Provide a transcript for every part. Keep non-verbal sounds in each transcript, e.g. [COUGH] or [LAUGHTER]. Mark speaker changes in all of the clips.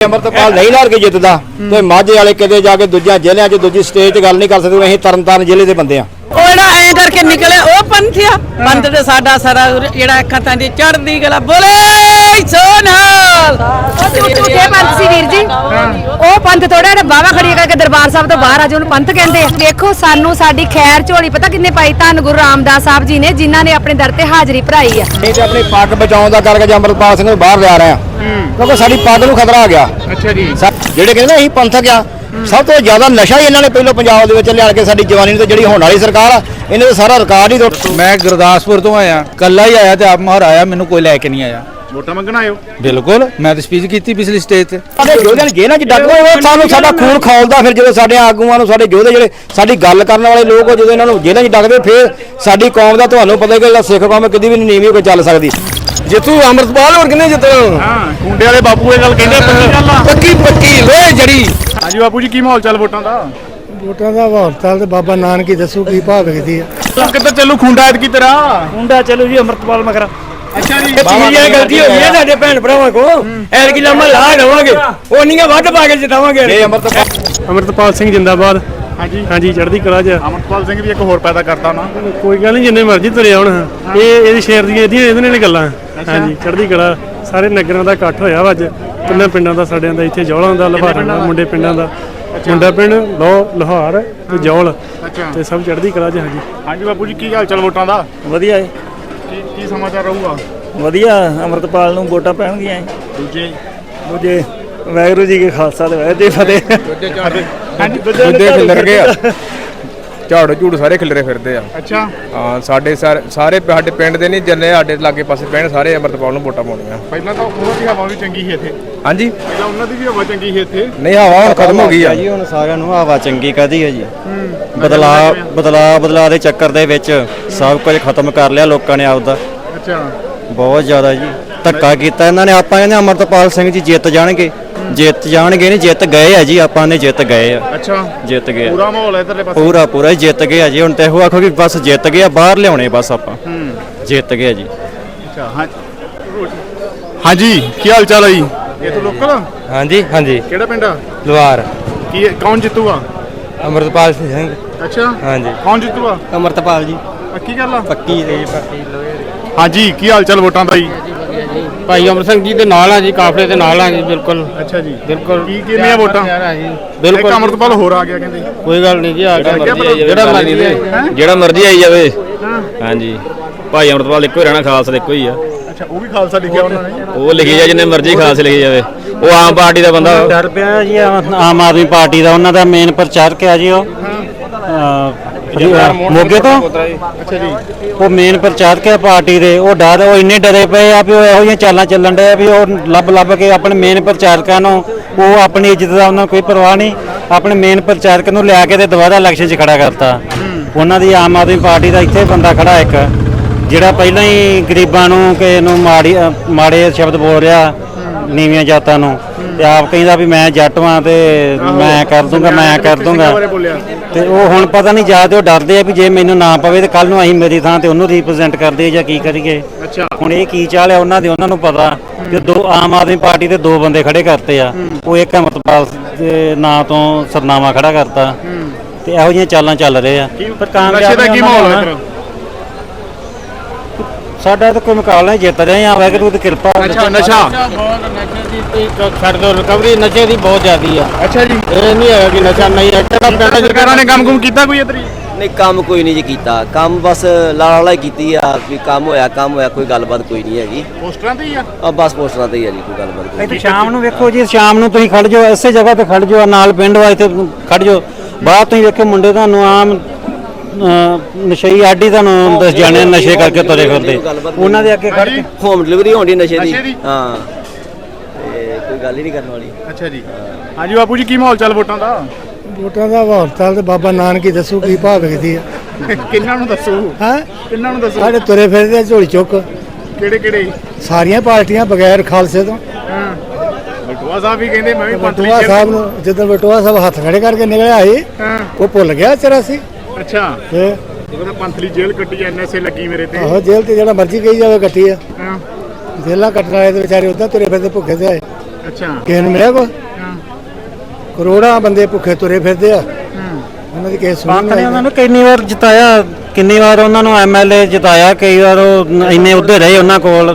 Speaker 1: ਅਮਰਤਪਾਲ ਨਹੀਂ ਲੜ ਕੇ ਜਿੱਤਦਾ, ਤੇ ਮਾਝੇ ਵਾਲੇ ਕਿਤੇ ਜਾ ਕੇ ਦੂਜਿਆਂ ਜ਼ਿਲ੍ਹਿਆਂ 'ਚ ਦੂਜੀ ਸਟੇਟ ਚ ਗੱਲ ਨਹੀਂ ਕਰ ਸਕਦੇ, ਅਸੀਂ ਤਰਨਤਾਰਨ ਜ਼ਿਲ੍ਹੇ ਦੇ ਬੰਦੇ ਆ
Speaker 2: ਜਿਹੜਾ ਐਂ ਕਰਕੇ ਨਿਕਲੇ ਉਹ ਪੰਥ ਆ ਪੰਥ ਤੇ ਸਾਡਾ ਸਾਰਾ ਜਿਹੜਾ ਅੱਖਾਂ ਤਾਂ ਦੀ ਚੜਦੀ ਗਲਾ ਬੋਲੇ ਸੋਨਾਲ
Speaker 3: ਝੂਠੇ ਪੰਥ ਸੀ ਵੀਰ ਜੀ। ਉਹ ਪੰਥ ਥੋੜਾ ਜਿਹੜਾ ਬਾਵਾ ਖੜੀ ਕਰਕੇ ਦਰਬਾਰ ਸਾਹਿਬ ਤੋਂ ਬਾਹਰ ਆ ਜੋ ਉਹਨੂੰ ਪੰਥ ਕਹਿੰਦੇ ਆ। ਵੇਖੋ ਸਾਨੂੰ ਸਾਡੀ ਖੈਰ ਝੋਲੀ ਪਤਾ ਕਿੰਨੇ ਪਾਈ ਧੰਨ ਗੁਰੂ ਰਾਮਦਾਸ ਸਾਹਿਬ ਜੀ ਨੇ ਜਿਨ੍ਹਾਂ ਨੇ ਆਪਣੇ ਦਰ ਤੇ ਹਾਜ਼ਰੀ ਭਰਾਈ ਆ।
Speaker 1: ਇਹ ਤੇ ਆਪਣੀ ਪੱਗ ਬਚਾਉਣ ਦਾ ਕਰਕੇ ਅਮਰਤਪਾਲ ਸਿੰਘ ਨੂੰ ਬਾਹਰ ਲਿਆ ਰਹੇ। ਆ ਕਿਉਂਕਿ ਸਾਡੀ ਪੱਗ ਨੂੰ ਖਤਰਾ ਆ ਗਿਆ।
Speaker 4: ਅੱਛਾ ਜੀ।
Speaker 1: ਜਿਹੜੇ ਕਹਿੰਦੇ ਨਾ ਅਸੀਂ ਪੰਥਕ ਆ ਸਭ ਤੋਂ ਜ਼ਿਆਦਾ ਨਸ਼ਾ ਹੀ ਇਹਨਾਂ ਨੇ ਪਹਿਲਾਂ ਪੰਜਾਬ ਦੇ ਵਿੱਚ ਲਿਆ ਕੇ ਸਾਡੀ ਜਵਾਨੀ ਨੂੰ ਤੇ ਜਿਹੜੀ ਹੋਣ ਵਾਲੀ ਸਰਕਾਰ ਆ ਇਹਨੇ ਤਾਂ ਸਾਰਾ ਰਿਕਾਰਡ ਹੀ ਟੁੱਟ
Speaker 5: ਮੈਂ ਗੁਰਦਾਸਪੁਰ ਤੋਂ ਆਇਆ ਕੱਲਾ ਹੀ ਆਇਆ ਤੇ ਆਪ ਮਾਰ ਆਇਆ ਮੈਨੂੰ ਕੋਈ ਲੈ ਕੇ ਨਹੀਂ ਆਇਆ।
Speaker 4: ਵੋਟਾਂ ਮੰਗਣ ਆਇਓ
Speaker 5: ਬਿਲਕੁਲ ਮੈਂ ਤਾਂ ਸਪੀਚ ਕੀਤੀ ਪਿਛਲੀ ਸਟੇਜ ਤੇ।
Speaker 1: ਸਾਡੇ ਯੋਧਿਆਂ ਨੇ ਜੇਲ੍ਹਾਂ 'ਚ ਡੱਕੋ ਉਹ ਸਾਨੂੰ ਸਾਡਾ ਖੂਨ ਖੌਲਦਾ ਫਿਰ ਜਦੋਂ ਸਾਡੇ ਆਗੂਆਂ ਨੂੰ ਸਾਡੇ ਯੋਧੇ ਜਿਹੜੇ ਸਾਡੀ ਗੱਲ ਕਰਨ ਵਾਲੇ ਲੋਕ ਉਹ ਜਦੋਂ ਇਹਨਾਂ ਨੂੰ ਜੇਲ੍ਹਾਂ 'ਚ ਡੱਕਦੇ ਫਿਰ ਸਾਡੀ ਕੌਮ ਦਾ ਤੁਹਾਨੂੰ ਪਤਾ ਹੀ ਕਿ ਜਿਹੜਾ ਸਿੱਖ ਕੌਮ ਹੈ, ਕਦੀ ਵੀ ਨਹੀਂ ਨੀਵੀਂ ਕੋਈ ਚੱਲ ਸਕਦੀ। ਜਿੱਤੂ ਅਮਰਤਪਾਲ ਹੋਰ ਕਿੰਨੇ ਜਿੱਤਣਾ?
Speaker 4: ਹਾਂ ਕੁੰਡੇ ਵਾਲੇ ਬਾਪੂ ਇਹ ਗੱਲ ਕਹਿੰਦੇ ਆ, ਪੱਕੀ ਗੱਲ ਆ।
Speaker 1: ਪੱਕੀ ਪੱਕੀ ਲੋਹੇ ਜੜੀ।
Speaker 4: ਹਾਂਜੀ ਬਾਪੂ ਜੀ ਕੀ ਮਾਹੌਲ ਚੱਲ ਵੋਟਾਂ ਦਾ?
Speaker 6: ਵੋਟਾਂ ਦਾ ਹਸਪਤਾਲ ਤੇ ਬਾਬਾ ਨਾਨਕ ਹੀ ਦੱਸੂ ਕੀ ਭਾਅ ਵਿਕਦੀ ਆ
Speaker 4: ਤੂੰ ਕਿੱਧਰ ਚੱਲੂ? ਖੁੰਡਾ ਐਤਕੀ ਤੇਰਾ?
Speaker 7: ਮੁੰਡਾ ਚਲੋ ਜੀ ਅਮਰਤਪਾਲ ਮਗਰ।
Speaker 4: ਅੱਛਾ ਜੀ।
Speaker 7: ਇਹ ਗਲਤੀ ਹੋ ਗਈ ਹੈ ਸਾਡੇ ਭੈਣ ਭਰਾਵਾਂ ਕੋ ਐਲ ਕੀ ਲੰਮਾ ਲਾ ਦੇਵਾਂਗੇ ਉਹ ਨਹੀਂ ਵੱਧ ਪਾ ਕੇ ਜਿਤਾਵਾਂਗੇ।
Speaker 1: ਇਹ ਅਮਰਤਪਾਲ
Speaker 7: ਅਮਰਤਪਾਲ ਸਿੰਘ ਜਿੰਦਾਬਾਦ।
Speaker 4: ਹਾਂਜੀ।
Speaker 7: ਹਾਂਜੀ ਚੜ੍ਹਦੀ ਕਲਾ ਚ।
Speaker 4: ਅਮਰਪਾਲ ਸਿੰਘ ਵੀ ਇੱਕ ਹੋਰ ਪੈਦਾ ਕਰਤਾ ਨਾ।
Speaker 7: ਕੋਈ ਗੱਲ ਨਹੀਂ ਜਿੰਨੇ ਮਰਜ਼ੀ ਤੁਰੇ ਆਉਣ। ਇਹ ਇਹਦੀ ਸ਼ੇਰ ਦੀਆਂ ਇਹਦੀਆਂ ਇਹਦੇ ਨਾਲ ਗੱਲਾਂ। ਹਾਂਜੀ ਚੜ੍ਹਦੀ ਕਲਾ। ਸਾਰੇ ਨਗਰਾਂ ਦਾ ਇਕੱਠ ਹੋਇਆ ਵਾ ਅੱਜ। ਤਿੰਨਾਂ ਪਿੰਡਾਂ ਦਾ ਸਾਡਿਆਂ ਦਾ ਇੱਥੇ ਜੌਲਾਂ ਦਾ ਲਹਾਰਾਂ ਦਾ ਮੁੰਡੇ ਪਿੰਡਾਂ ਦਾ। ਮੁੰਡਾ ਪਿੰਡ ਲੋ ਲੋਹਾਰ ਤੇ ਜੌਲ। ਤੇ ਸਭ ਚੜ੍ਹਦੀ ਕਲਾ ਚ ਹਾਂਜੀ।
Speaker 4: ਹਾਂਜੀ ਬਾਪੂ ਜੀ ਕੀ ਹਾਲ ਚੱਲ ਵੋਟਾਂ ਦਾ?
Speaker 7: ਵਧੀਆ ਹੈ
Speaker 4: ਕੀ ਕੀ ਸਮਾਚਾਰ ਰਹੂਗਾ?
Speaker 7: ਵਧੀਆ ਅਮਰਤਪਾਲ ਨੂੰ ਵੋਟਾਂ ਪੈਣਗੀਆਂ
Speaker 4: ਦੂਜੇ?
Speaker 7: ਮੁਝੇ ਵਾਹਿਗੁਰੂ ਜੀ ਕੇ ਖਾਲਸਾ ਤੇ ਵਾਹਿਗੁਰੂ ਜੀ ਫਤਿਹ।
Speaker 4: ਹਾਂਜੀ
Speaker 5: ਦੂਜੇ ਖਿਲਰ ਗਏ ਆ। ਝਾੜੂ ਝੂੜ ਸਾਰੇ ਖਿਲਰੇ ਫਿਰਦੇ ਆ।
Speaker 4: ਅੱਛਾ।
Speaker 5: ਹਾਂ ਸਾਡੇ ਸਾਰੇ ਸਾਰੇ ਸਾਡੇ ਪਿੰਡ ਦੇ ਨਹੀਂ ਜਿੰਨੇ ਸਾਡੇ ਲਾਗੇ ਪਾਸੇ ਪਿੰਡ ਸਾਰੇ ਅਮਰਤਪਾਲ ਨੂੰ ਵੋਟਾਂ ਪਾਉਣੀਆਂ।
Speaker 4: ਪਹਿਲਾਂ ਤਾਂ ਉਹਨਾਂ ਦੀ ਹਵਾ ਵੀ ਚੰਗੀ ਸੀ ਇੱਥੇ।
Speaker 5: ਹਾਂਜੀ?
Speaker 4: ਪਹਿਲਾਂ ਉਹਨਾਂ ਦੀ ਵੀ ਹਵਾ ਚੰਗੀ ਸੀ ਇੱਥੇ।
Speaker 5: ਨਹੀਂ ਹਵਾ ਹੁਣ ਖਤਮ ਹੋ ਗਈ ਆ।
Speaker 8: ਜੀ ਹੁਣ ਸਾਰਿਆਂ ਨੂੰ ਹਵਾ ਚੰਗੀ ਕਾਦੀ ਹੈ। ਜੀ ਬਦਲਾ ਬਦਲਾ ਬਦਲਾ ਦੇ ਚੱਕਰ ਦੇ ਵਿੱਚ ਸਭ ਕੁਝ ਖਤਮ ਕਰ ਲਿਆ ਲੋਕਾਂ ਨੇ ਆਪਦਾ।
Speaker 4: ਅੱਛਾ।
Speaker 8: ਬਹੁਤ ਜ਼ਿਆਦਾ ਜੀ। ਧੱਕਾ ਕੀਤਾ ਇਹਨਾਂ ਨੇ। ਆਪਾਂ ਕਹਿੰਦੇ ਅਮਰਤਪਾਲ ਸਿੰਘ ਜੀ ਜਿੱਤ ਜਾਣਗੇ। ਜਿੱਤ ਜਾਣਗੇ ਨਹੀਂ ਜਿੱਤ ਗਏ ਆ ਜੀ ਆਪਾਂ ਨੇ ਜਿੱਤ ਗਏ ਆ।
Speaker 4: ਅੱਛਾ।
Speaker 8: ਜਿੱਤ ਗਏ ਆ।
Speaker 4: ਪੂਰਾ ਮਾਹੌਲ ਹੈ ਇਧਰਲੇ ਪਾਸੇ।
Speaker 8: ਪੂਰਾ ਪੂਰਾ ਹੀ ਜਿੱਤ ਗਏ ਆ ਜੀ। ਹੁਣ ਤੇ ਇਹੋ ਆਖੋ ਕਿ ਬਸ ਜਿੱਤ ਗਏ ਆ ਬਾਹਰ ਲਿਆਉਣੇ ਬਸ ਆਪਾਂ। ਜਿੱਤ ਗਏ ਆ ਜੀ।
Speaker 4: ਅੱਛਾ ਹਾਂ। ਹਾਂਜੀ ਕੀ ਹਾਲ ਚਾਲ ਹੈ ਜੀ? ਇਹ ਤੋਂ ਲੋਕਲ ਆ?
Speaker 5: ਹਾਂਜੀ ਹਾਂਜੀ।
Speaker 4: ਕਿਹੜਾ ਪਿੰਡ ਆ?
Speaker 5: ਲਵਾਰ
Speaker 4: ਕੀ ਕੌਣ ਜਿੱਤੂਗਾ
Speaker 5: ਅਮਰਤਪਾਲ ਸਿੰਘ।
Speaker 4: ਅੱਛਾ।
Speaker 5: ਹਾਂਜੀ।
Speaker 4: ਕੌਣ ਜਿੱਤੂਗਾ
Speaker 8: ਅਮਰਤਪਾਲ ਜੀ।
Speaker 4: ਪੱਕੀ ਗੱਲ ਆ?
Speaker 8: ਪੱਕੀ ਦੇ ਪੱਕੀ
Speaker 4: ਹਾਂਜੀ ਕੀ ਹਾਲ ਚਾਲ ਵੋਟਾਂ ਦਾ ਜੀ?
Speaker 9: ਭਾਈ ਅਮਰ ਸਿੰਘ ਜੀ ਦੇ ਨਾਲ ਆ ਜੀ ਕਾਫਲੇ ਦੇ ਨਾਲ ਆ ਜੀ ਬਿਲਕੁਲ।
Speaker 4: ਅੱਛਾ ਜੀ।
Speaker 9: ਬਿਲਕੁਲ।
Speaker 4: ਕੀ ਕਿੰਨੀਆਂ ਵੋਟਾਂ? ਇੱਕ
Speaker 9: ਬਿਲਕੁਲ।
Speaker 4: ਅਮਰਤਪਾਲ ਹੋਰ ਆ ਗਿਆ ਕਹਿੰਦੇ।
Speaker 9: ਕੋਈ ਗੱਲ ਨਹੀਂ ਜੀ ਆ ਗਿਆ? ਜਿਹੜਾ ਮਰਜ਼ੀ
Speaker 4: ਹੈਂ?
Speaker 9: ਜਿਹੜਾ ਮਰਜ਼ੀ ਆਈ ਜਾਵੇ। ਹਾਂਜੀ। ਭਾਈ ਅਮਰਤਪਾਲ ਇੱਕੋ ਹੀ ਰਹਿਣਾ ਖਾਲਸਾ ਦਾ ਇੱਕੋ ਹੀ ਆ।
Speaker 4: ਅੱਛਾ ਉਹ ਵੀ ਖਾਲਸਾ ਲਿਖਿਆ ਉਹਨਾਂ ਨੇ।
Speaker 9: ਉਹ ਲਿਖੀ ਜਾ ਜਿੰਨੇ ਮਰਜ਼ੀ ਖਾਲਸੇ ਲਿਖੀ ਜਾਵੇ। ਉਹ ਆਮ ਪਾਰਟੀ ਦਾ ਬੰਦਾ।
Speaker 8: ਡਰ ਪਿਆ ਜੀ ਆਮ ਆਦਮੀ ਪਾਰਟੀ ਦਾ। ਉਹਨਾਂ ਦਾ ਮੇਨ ਪ੍ਰਚਾਰਕ ਹੈ ਜੀ ਉਹ। ਮੋਗੇ ਤੋਂ?
Speaker 4: ਅੱਛਾ ਜੀ।
Speaker 8: ਉਹ ਮੇਨ ਪ੍ਰਚਾਰਕ ਹੈ ਪਾਰਟੀ ਦੇ? ਉਹ ਡਰ ਉਹ ਇੰਨੇ ਡਰੇ ਪਏ ਆ ਵੀ ਉਹ ਇਹੋ ਜਿਹੀਆਂ ਚਾਲਾਂ ਚੱਲਣ ਡਏ ਆ ਵੀ ਉਹ ਲੱਭ ਲੱਭ ਕੇ ਆਪਣੇ ਮੇਨ ਪ੍ਰਚਾਰਕਾਂ ਨੂੰ ਉਹ ਆਪਣੀ ਇੱਜ਼ਤ ਦਾ ਉਹਨਾਂ ਨੂੰ ਕੋਈ ਪਰਵਾਹ ਨਹੀਂ। ਆਪਣੇ ਮੇਨ ਪ੍ਰਚਾਰਕ ਨੂੰ ਲਿਆ ਕੇ ਤੇ ਦੁਬਾਰਾ ਇਲੈਕਸ਼ਨ 'ਚ ਖੜਾ ਕਰਤਾ। ਉਹਨਾਂ ਦੀ ਆਮ ਆਦਮੀ ਪਾਰਟੀ ਦਾ ਇੱਥੇ ਬੰਦਾ ਖੜਾ ਇੱਕ ਜਿਹੜਾ ਪਹਿਲਾਂ ਹੀ ਗਰੀਬਾਂ ਨੂੰ ਕਿ ਨੂੰ ਮਾੜੀ ਮਾੜੇ ਸ਼ਬਦ ਬੋਲ ਰਿਹਾ ਨੀਵੀਆਂ ਜਾਤਾਂ ਨੂੰ। ਤੇ ਆਪ ਕਹਿੰਦਾ ਵੀ ਮੈਂ ਜੱਟ ਵਾਂ ਤੇ ਮੈਂ ਕਰ ਦੂੰਗਾ ਮੈਂ ਕਰ ਦੂੰਗਾ। ਤੇ ਉਹ ਹੁਣ ਪਤਾ ਨਹੀਂ ਜਾਂ ਤੇ ਉਹ ਡਰਦੇ ਆ ਵੀ ਜੇ ਮੈਨੂੰ ਨਾ ਪਵੇ ਤੇ ਕੱਲ ਨੂੰ ਅਸੀਂ ਮੇਰੀ ਥਾਂ ਤੇ ਉਹਨੂੰ ਰਿਪਰੈਜ਼ੈਂਟ ਕਰਦੇ ਆ ਜਾਂ ਕੀ ਕਰੀਏ।
Speaker 4: ਅੱਛਾ।
Speaker 8: ਹੁਣ ਇਹ ਕੀ ਚਾਲ ਹੈ ਉਹਨਾਂ ਦੇ ਉਹਨਾਂ ਨੂੰ ਪਤਾ ਕਿ ਦੋ ਆਮ ਆਦਮੀ ਪਾਰਟੀ ਦੇ ਦੋ ਬੰਦੇ ਖੜੇ ਕਰਤੇ ਆ। ਉਹ ਇੱਕ ਅਮਰਪਾਲ ਦੇ ਨਾਂ ਤੋਂ ਸਰਨਾਮਾ ਖੜਾ ਕਰਤਾ। ਤੇ ਇਹੋ ਜਿਹੀਆਂ ਚਾਲਾਂ ਚੱਲ ਰਹੇ ਆ। ਪਰ ਕਾਂਗਰਸ
Speaker 4: ਦਾ ਕੀ ਮਾਹੌਲ ਹੈ
Speaker 8: ਸਾਡਾ ਤਾਂ ਕੋਈ ਮੁਕਾਬਲਾ ਨਹੀਂ ਜਿੱਤ ਰਹੇ ਆ ਵਾਹਿਗੁਰੂ ਦੀ ਕਿਰਪਾ।
Speaker 4: ਅੱਛਾ ਨਸ਼ਾ?
Speaker 9: ਬਹੁਤ ਨਸ਼ੇ ਦੀ ਛੱਡ ਦੋ ਰਿਕਵਰੀ ਨਸ਼ੇ ਦੀ ਬਹੁਤ ਜ਼ਿਆਦੀ ਆ।
Speaker 4: ਅੱਛਾ ਜੀ।
Speaker 9: ਇਹ ਨਹੀਂ ਹੈਗਾ ਕਿ ਨਸ਼ਾ ਨਹੀਂ ਹੈ ਕਿਹੜਾ ਪਿੰਡ
Speaker 4: ਸਰਕਾਰਾਂ ਨੇ ਕੰਮ ਕੁਮ ਕੀਤਾ ਕੋਈ ਇੱਧਰ ਹੀ
Speaker 10: ਨਹੀਂ ਕੰਮ ਕੋਈ ਨਹੀਂ ਜੀ ਕੀਤਾ। ਕੰਮ ਬਸ ਲਾਲਾ ਲਾ ਕੀਤੀ ਆ ਵੀ ਕੰਮ ਹੋਇਆ ਕੰਮ ਹੋਇਆ ਕੋਈ ਗੱਲਬਾਤ ਕੋਈ ਨਹੀਂ ਹੈਗੀ।
Speaker 4: ਪੋਸਟਰਾਂ ਤੇ ਹੀ ਆ?
Speaker 10: ਆ ਬਸ ਪੋਸਟਰਾਂ ਤੇ ਹੀ ਆ ਜੀ ਕੋਈ ਗੱਲਬਾਤ ਕੋਈ
Speaker 8: ਇੱਥੇ ਸ਼ਾਮ ਨੂੰ ਵੇਖੋ ਜੀ ਸ਼ਾਮ ਨੂੰ ਤੁਸੀਂ ਖੜ ਜਾਓ ਇਸੇ ਜਗ੍ਹਾ ਤੇ ਖੜ ਜਾਓ ਨਾਲ ਪਿੰਡ ਵਾ ਇੱਥੇ ਖੜ ਜਾਓ। ਬਾਹਰ ਤੁਸੀਂ ਵੇਖੋ ਮੁੰਡੇ ਤੁਹਾਨੂੰ ਆਮ ਨਸ਼ਈ ਆਡੀ ਤੁਹਾਨੂੰ ਦੱਸ ਜਾਣੇ ਨਸ਼ੇ ਕਰਕੇ ਤੁਰੇ ਫਿਰਦੇ। ਉਹਨਾਂ ਦੇ ਅੱਗੇ ਖੜ ਕੇ।
Speaker 10: ਹੋਮ ਡਿਲੀਵਰੀ ਹੋਣੀ ਨਸ਼ੇ ਦੀ? ਹਾਂ। ਤੇ ਕੋਈ ਗੱਲ ਹੀ ਨਹੀਂ ਕਰਨ ਵਾਲੀ।
Speaker 4: ਅੱਛਾ ਜੀ। ਹਾਂਜੀ ਬਾਪੂ ਜੀ ਕੀ ਮਾਹੌਲ ਚੱਲ ਵੋਟਾਂ ਦਾ?
Speaker 6: ਵੋਟਾਂ ਦਾ ਹਸਪਤਾਲ ਤੇ ਬਾਬਾ ਨਾਨਕ ਹੀ ਦੱਸੂ ਕੀ ਭਾਅ ਵਿਕਦੀ ਆ
Speaker 4: ਕਿੰਨਾਂ ਨੂੰ ਦੱਸੋ?
Speaker 6: ਹਾਂ?
Speaker 4: ਕਿੰਨਾਂ ਨੂੰ ਦੱਸੋ?
Speaker 6: ਸਾਡੇ ਤੁਰੇ ਫਿਰਦੇ ਝੋਲੀ ਚੁੱਕ।
Speaker 4: ਕਿਹੜੇ ਕਿਹੜੇ?
Speaker 6: ਸਾਰੀਆਂ ਪਾਰਟੀਆਂ ਬਗੈਰ ਖਾਲਸੇ ਤੋਂ।
Speaker 4: ਹਾਂ। ਬਟੂਆ ਸਾਹਿਬ ਵੀ ਕਹਿੰਦੇ ਮੈਂ ਵੀ
Speaker 6: ਬਟੂਆ ਸਾਹਿਬ ਨੂੰ ਜਦੋਂ ਬਟੂਆ ਸਾਹਿਬ ਹੱਥ ਖੜੇ ਕਰਕੇ ਨਿਕਲਿਆ ਸੀ ਉਹ ਭੁੱਲ ਗਿਆ ਚਰਾਸੀ
Speaker 4: ਅੱਛਾ।
Speaker 6: ਤੇ
Speaker 4: ਉਹ ਕਹਿੰਦਾ ਪੰਥਲੀ ਜੇਲ੍ਹ ਕੱਟੀ ਐਨਐਸਏ ਲੱਗੀ ਮੇਰੇ ਤੇ।
Speaker 6: ਆਹੋ ਜੇਲ੍ਹ ਤੇ ਜਿਹੜਾ ਮਰਜ਼ੀ ਕਹੀ ਜਾਵੇ ਕੱਟੀ ਆ।
Speaker 4: ਹਾਂ।
Speaker 6: ਜੇਲਾਂ ਕੱਟਣ ਵਾਲੇ ਤੇ ਵਿਚਾਰੇ ਉਦਾਂ ਤੁਰੇ ਫਿਰਦੇ ਭੁੱਖੇ ਤੇ ਆਏ।
Speaker 4: ਅੱਛਾ।
Speaker 6: ਕਿਸੇ ਨੂੰ ਮਿਲਿਆ ਕੋ ਕਰੋੜਾਂ ਬੰਦੇ ਭੁੱਖੇ ਤੁਰੇ ਫਿਰਦੇ ਆ। ਉਹਨਾਂ ਦੀ ਕਿਸੇ ਸੁਣੀ ਨਹੀਂ
Speaker 8: ਉਹਨਾਂ ਨੂੰ ਕਿੰਨੀ ਵਾਰ ਜਿਤਾਇਆ ਕਿੰਨੀ ਵਾਰ ਉਹਨਾਂ ਨੂੰ ਐਮਐਲਏ ਜਿਤਾਇਆ ਕਈ ਵਾਰ ਉਹ ਇੰਨੇ ਉੱਧੇ ਰਹੇ ਉਹਨਾਂ ਕੋਲ।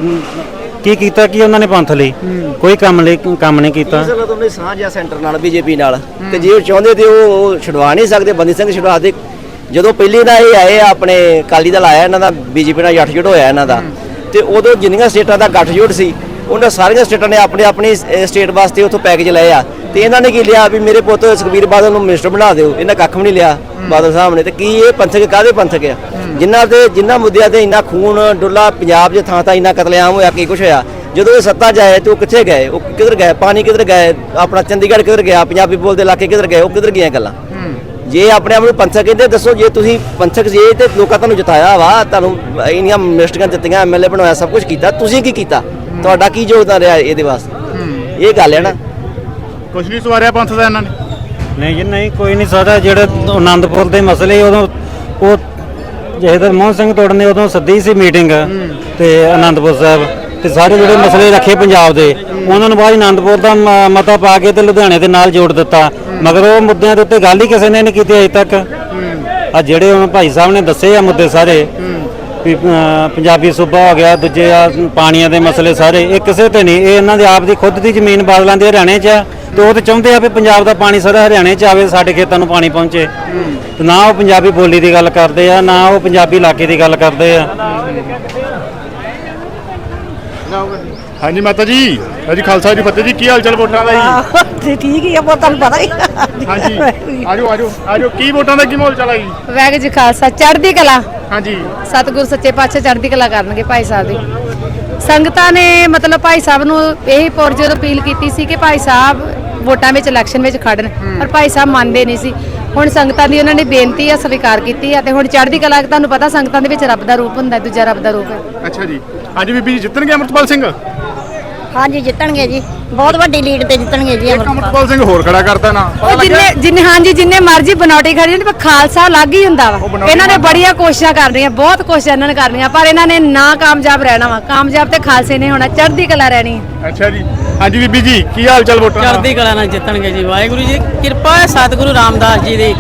Speaker 8: ਕੀ ਕੀਤਾ ਕੀ ਉਹਨਾਂ ਨੇ ਪੰਥ ਲਈ ਕੋਈ ਕੰਮ ਲਈ ਕੰਮ ਨਹੀਂ ਕੀਤਾ।
Speaker 10: ਸਰ ਤੁਮਨੇ ਸਾਂਝ ਆ ਸੈਂਟਰ ਨਾਲ ਬੀਜੇਪੀ ਨਾਲ। ਤੇ ਜੇ ਉਹ ਚਾਹੁੰਦੇ ਤੇ ਉਹ ਛੁਡਵਾ ਨਹੀਂ ਸਕਦੇ ਬੰਦੀ ਸਿੰਘ ਛੁਡਵਾ ਦੇ। ਜਦੋਂ ਪਹਿਲੀ ਦਾ ਇਹ ਆਏ ਆ ਆਪਣੇ ਕਾਲੀ ਦਲ ਆਇਆ, ਇਹਨਾਂ ਦਾ ਬੀਜੇਪੀ ਨਾਲ ਗੱਠਜੋੜ ਹੋਇਆ ਇਹਨਾਂ ਦਾ। ਤੇ ਉਦੋਂ ਜਿੰਨੀਆਂ ਸਟੇਟਾਂ ਦਾ ਗੱਠਜੋੜ ਸੀ, ਉਹਨਾਂ ਸਾਰੀਆਂ ਸਟੇਟਾਂ ਨੇ ਆਪਣੇ ਆਪਣੀ ਸਟੇਟ ਵਾਸਤੇ ਉੱਥੋਂ ਪੈਕੇਜ ਲਏ ਆ। ਤੇ ਇਹਨਾਂ ਨੇ ਕੀ ਲਿਆ ਵੀ ਮੇਰੇ ਪੁੱਤ ਸੁਖਬੀਰ ਬਾਦਲ ਨੂੰ ਮਿਨਿਸਟਰ ਬਣਾ ਦਿਓ ਇਹਨਾਂ ਕੱਖ ਵੀ ਨਹੀਂ ਲਿਆ ਬਾਦਲ ਸਾਹਿਬ ਨੇ। ਤੇ ਕੀ ਇਹ ਪੰਥਕ ਕਾਦੇ ਪੰਥਕ ਆ? ਜਿਨ੍ਹਾਂ ਤੇ ਜਿਨ੍ਹਾਂ ਮੁੱਦਿਆਂ ਤੇ ਇੰਨਾ ਖੂਨ, ਡੁੱਲਾ ਪੰਜਾਬ 'ਚ ਥਾਂ ਥਾਂ ਇੰਨਾ ਕਤਲੇਆਮ ਹੋਇਆ, ਕੀ ਕੁਛ ਹੋਇਆ? ਜਦੋਂ ਇਹ ਸੱਤਾ ਜਾਏ ਤੇ ਉਹ ਕਿੱਥੇ ਗਏ? ਉਹ ਕਿੱਧਰ ਗਏ? ਪਾਣੀ ਕਿੱਧਰ ਗਏ? ਆਪਣਾ ਚੰਡੀਗੜ੍ਹ ਕਿੱਧਰ ਗਿਆ? ਪੰਜਾਬੀ ਬੋਲਦੇ ਇਲਾਕੇ ਕਿੱਧਰ ਗਏ? ਉਹ ਕਿੱਧਰ ਗਈਆਂ ਗੱਲਾਂ? ਜੇ ਆਪਣੇ ਆਪ ਨੂੰ ਪੰਥਕ ਕਹਿੰਦੇ ਦੱਸੋ ਜੇ ਤੁਸੀਂ ਪੰਥਕ ਜੇ ਤੇ ਲੋਕਾਂ ਤੁਹਾਨੂੰ ਜਿਤਾਇਆ ਵਾ ਤੁਹਾਨੂੰ ਇੰਨੀਆਂ ਮਿਨਿਸਟਰੀਆਂ ਦਿੱਤੀਆਂ ਐਮਐਲਏ ਬਣਾਇਆ ਸਭ ਕੁਝ ਕੀਤਾ ਤੁਸੀਂ ਕੀ ਕੀਤਾ? ਤੁਹਾਡਾ ਕੀ ਯੋਗਦਾਨ ਰਿਹਾ ਇਹਦੇ ਵਾਸਤੇ? ਇਹ ਗੱਲ ਹੈ ਨਾ।
Speaker 4: ਕੁਝ ਨਹੀਂ ਸਵਾਰਿਆ ਪੰਥ ਦਾ ਇਹਨਾਂ ਨੇ।
Speaker 8: ਨਹੀਂ ਜੀ ਨਹੀਂ ਕੋਈ ਨਹੀਂ ਸਾਡਾ ਜਿਹੜੇ ਆਨੰਦਪੁਰ ਦੇ ਮਸਲੇ ਉਦੋਂ ਉਹ ਜਿਹਦਰ ਮੋਹਨ ਸਿੰਘ ਤੋੜਨ ਨੇ ਉਦੋਂ ਸੱਦੀ ਸੀ ਮੀਟਿੰਗ ਤੇ ਆਨੰਦਪੁਰ ਸਾਹਿਬ। ਤੇ ਸਾਰੇ ਜਿਹੜੇ ਮਸਲੇ ਰੱਖੇ ਪੰਜਾਬ ਦੇ, ਉਹਨਾਂ ਨੂੰ ਬਾਅਦ ਆਨੰਦਪੁਰ ਦਾ ਮਤਾ ਪਾ ਕੇ ਤੇ ਲੁਧਿਆਣੇ ਦੇ ਨਾਲ ਜੋੜ ਦਿੱਤਾ। ਮਗਰ ਉਹ ਮੁੱਦਿਆਂ ਦੇ ਉੱਤੇ ਗੱਲ ਹੀ ਕਿਸੇ ਨੇ ਨਹੀਂ ਕੀਤੀ ਅਜੇ ਤੱਕ। ਆ ਜਿਹੜੇ ਹੁਣ ਭਾਈ ਸਾਹਿਬ ਨੇ ਦੱਸੇ ਆ ਮੁੱਦੇ ਸਾਰੇ, ਵੀ ਪੰਜਾਬੀ ਸੂਬਾ ਹੋ ਗਿਆ, ਦੂਜੇ ਆ ਪਾਣੀਆਂ ਦੇ ਮਸਲੇ ਸਾਰੇ, ਇਹ ਕਿਸੇ ਤੇ ਨਹੀਂ, ਇਹ ਇਹਨਾਂ ਦੇ ਆਪ ਦੀ ਖੁਦ ਦੀ ਜ਼ਮੀਨ ਬਾਦਲਾਂ ਦੀ ਹਰਿਆਣੇ 'ਚ ਆ। ਤੇ ਉਹ ਤੇ ਚਾਹੁੰਦੇ ਆ ਵੀ ਪੰਜਾਬ ਦਾ ਪਾਣੀ ਸਾਰਾ ਹਰਿਆਣੇ 'ਚ ਆਵੇ, ਸਾਡੇ ਖੇਤਾਂ ਨੂੰ ਪਾਣੀ ਪਹੁੰਚੇ। ਨਾ ਉਹ ਪੰਜਾਬੀ ਬੋਲੀ ਦੀ ਗੱਲ ਕਰਦੇ ਆ, ਨਾ ਉਹ ਪੰਜਾਬੀ ਇਲਾਕੇ ਦੀ ਗੱਲ ਕਰਦੇ ਆ।
Speaker 4: ਹਾਂਜੀ ਮਾਤਾ ਜੀ ਹਾਂਜੀ ਖਾਲਸਾ ਜੀ ਫਤਿਹ ਜੀ ਕੀ ਹਾਲ ਚਾਲ ਵੋਟਾਂ ਦਾ ਜੀ?
Speaker 2: ਤੇ ਠੀਕ ਹੀ ਆ ਬਹੁਤ ਤੁਹਾਨੂੰ ਪਤਾ ਹੀ
Speaker 4: ਹਾਂਜੀ [LAUGHS] ਆਜੋ ਆਜੋ ਆਜੋ ਕੀ ਵੋਟਾਂ ਦਾ ਕੀ ਮਾਹੌਲ ਚੱਲਾ ਜੀ?
Speaker 3: ਵੈਗ ਜੀ ਖਾਲਸਾ ਚੜ੍ਹਦੀ ਕਲਾ।
Speaker 4: ਹਾਂਜੀ।
Speaker 3: ਸਤਿਗੁਰ ਸੱਚੇ ਪਾਤਸ਼ਾਹ ਚੜ੍ਹਦੀ ਕਲਾ ਕਰਨਗੇ ਭਾਈ ਸਾਹਿਬ ਦੀ। ਸੰਗਤਾਂ ਨੇ ਮਤਲਬ ਭਾਈ ਸਾਹਿਬ ਨੂੰ ਇਹੀ ਪੁਰਜੋਰ ਅਪੀਲ ਕੀਤੀ ਸੀ ਕਿ ਭਾਈ ਸਾਹਿਬ ਵੋਟਾਂ ਵਿੱਚ ਇਲੈਕਸ਼ਨ ਵਿੱਚ ਖੜਨ ਪਰ ਭਾਈ ਸਾਹਿਬ ਮੰਨਦੇ ਨਹੀਂ ਸੀ। ਹੁਣ ਸੰਗਤਾਂ ਦੀ ਉਹਨਾਂ ਨੇ ਬੇਨਤੀ ਆ ਸਵੀਕਾਰ ਕੀਤੀ ਆ ਤੇ ਹੁਣ ਚੜ੍ਹਦੀ ਕਲਾ ਤੁਹਾਨੂੰ ਪਤਾ ਸੰਗਤਾਂ ਦੇ ਵਿੱਚ ਰੱਬ ਦਾ ਰੂਪ ਹੁੰਦਾ ਦੂਜਾ ਰੱਬ ਦਾ ਰੂਪ। ਹੈ
Speaker 4: ਅੱਛਾ ਜੀ। ਹਾਂਜੀ ਬੀਬੀ ਜੀ ਜਿੱਤਣਗੇ ਅਮਰਤਪਾਲ ਸਿੰਘ?
Speaker 11: ਹਾਂਜੀ ਜਿੱਤਣਗੇ ਜੀ। ਬਹੁਤ ਵੱਡੀ ਲੀਡ ਤੇ ਜਿੱਤਣਗੇ ਜੀ
Speaker 4: ਇੱਕ ਅਮਰਤਪਾਲ। ਸਿੰਘ ਹੋਰ ਖੜਾ ਕਰਤਾ ਨਾ।
Speaker 3: ਉਹ ਜਿੰਨੇ ਜਿੰਨੇ ਹਾਂਜੀ ਜਿੰਨੇ ਮਰਜ਼ੀ ਬਨੌਟੀ ਖੜੀ ਨੇ ਪਰ ਖਾਲਸਾ ਅਲੱਗ ਹੀ ਹੁੰਦਾ ਵਾ। ਇਹਨਾਂ ਨੇ ਬੜੀਆਂ ਕੋਸ਼ਿਸ਼ਾਂ ਕਰਨੀਆਂ ਬਹੁਤ ਕੋਸ਼ਿਸ਼ਾਂ ਇਹਨਾਂ ਨੇ ਕਰਨੀਆਂ ਪਰ ਇਹਨਾਂ ਨੇ ਨਾ ਕਾਮਯਾਬ ਰਹਿਣਾ ਵਾ। ਕਾਮਯਾਬ ਤੇ ਖਾਲਸੇ ਨੇ ਹੋਣਾ ਚੜ੍ਹਦੀ ਕਲਾ ਰਹਿਣੀ
Speaker 4: ਅੱਛਾ ਜੀ। ਹਾਂਜੀ ਬੀਬੀ ਜੀ ਕੀ ਹਾਲ ਚਾਲ ਵੋਟਾਂ ਦਾ?
Speaker 2: ਚੜ੍ਹਦੀ ਕਲਾ ਨਾਲ ਜਿੱਤਣਗੇ ਜੀ। ਵਾਹਿਗੁਰੂ ਜੀ ਕਿਰਪਾ ਹੈ ਸਤਿਗੁਰੂ ਰਾਮਦਾਸ ਜੀ ਦੀ।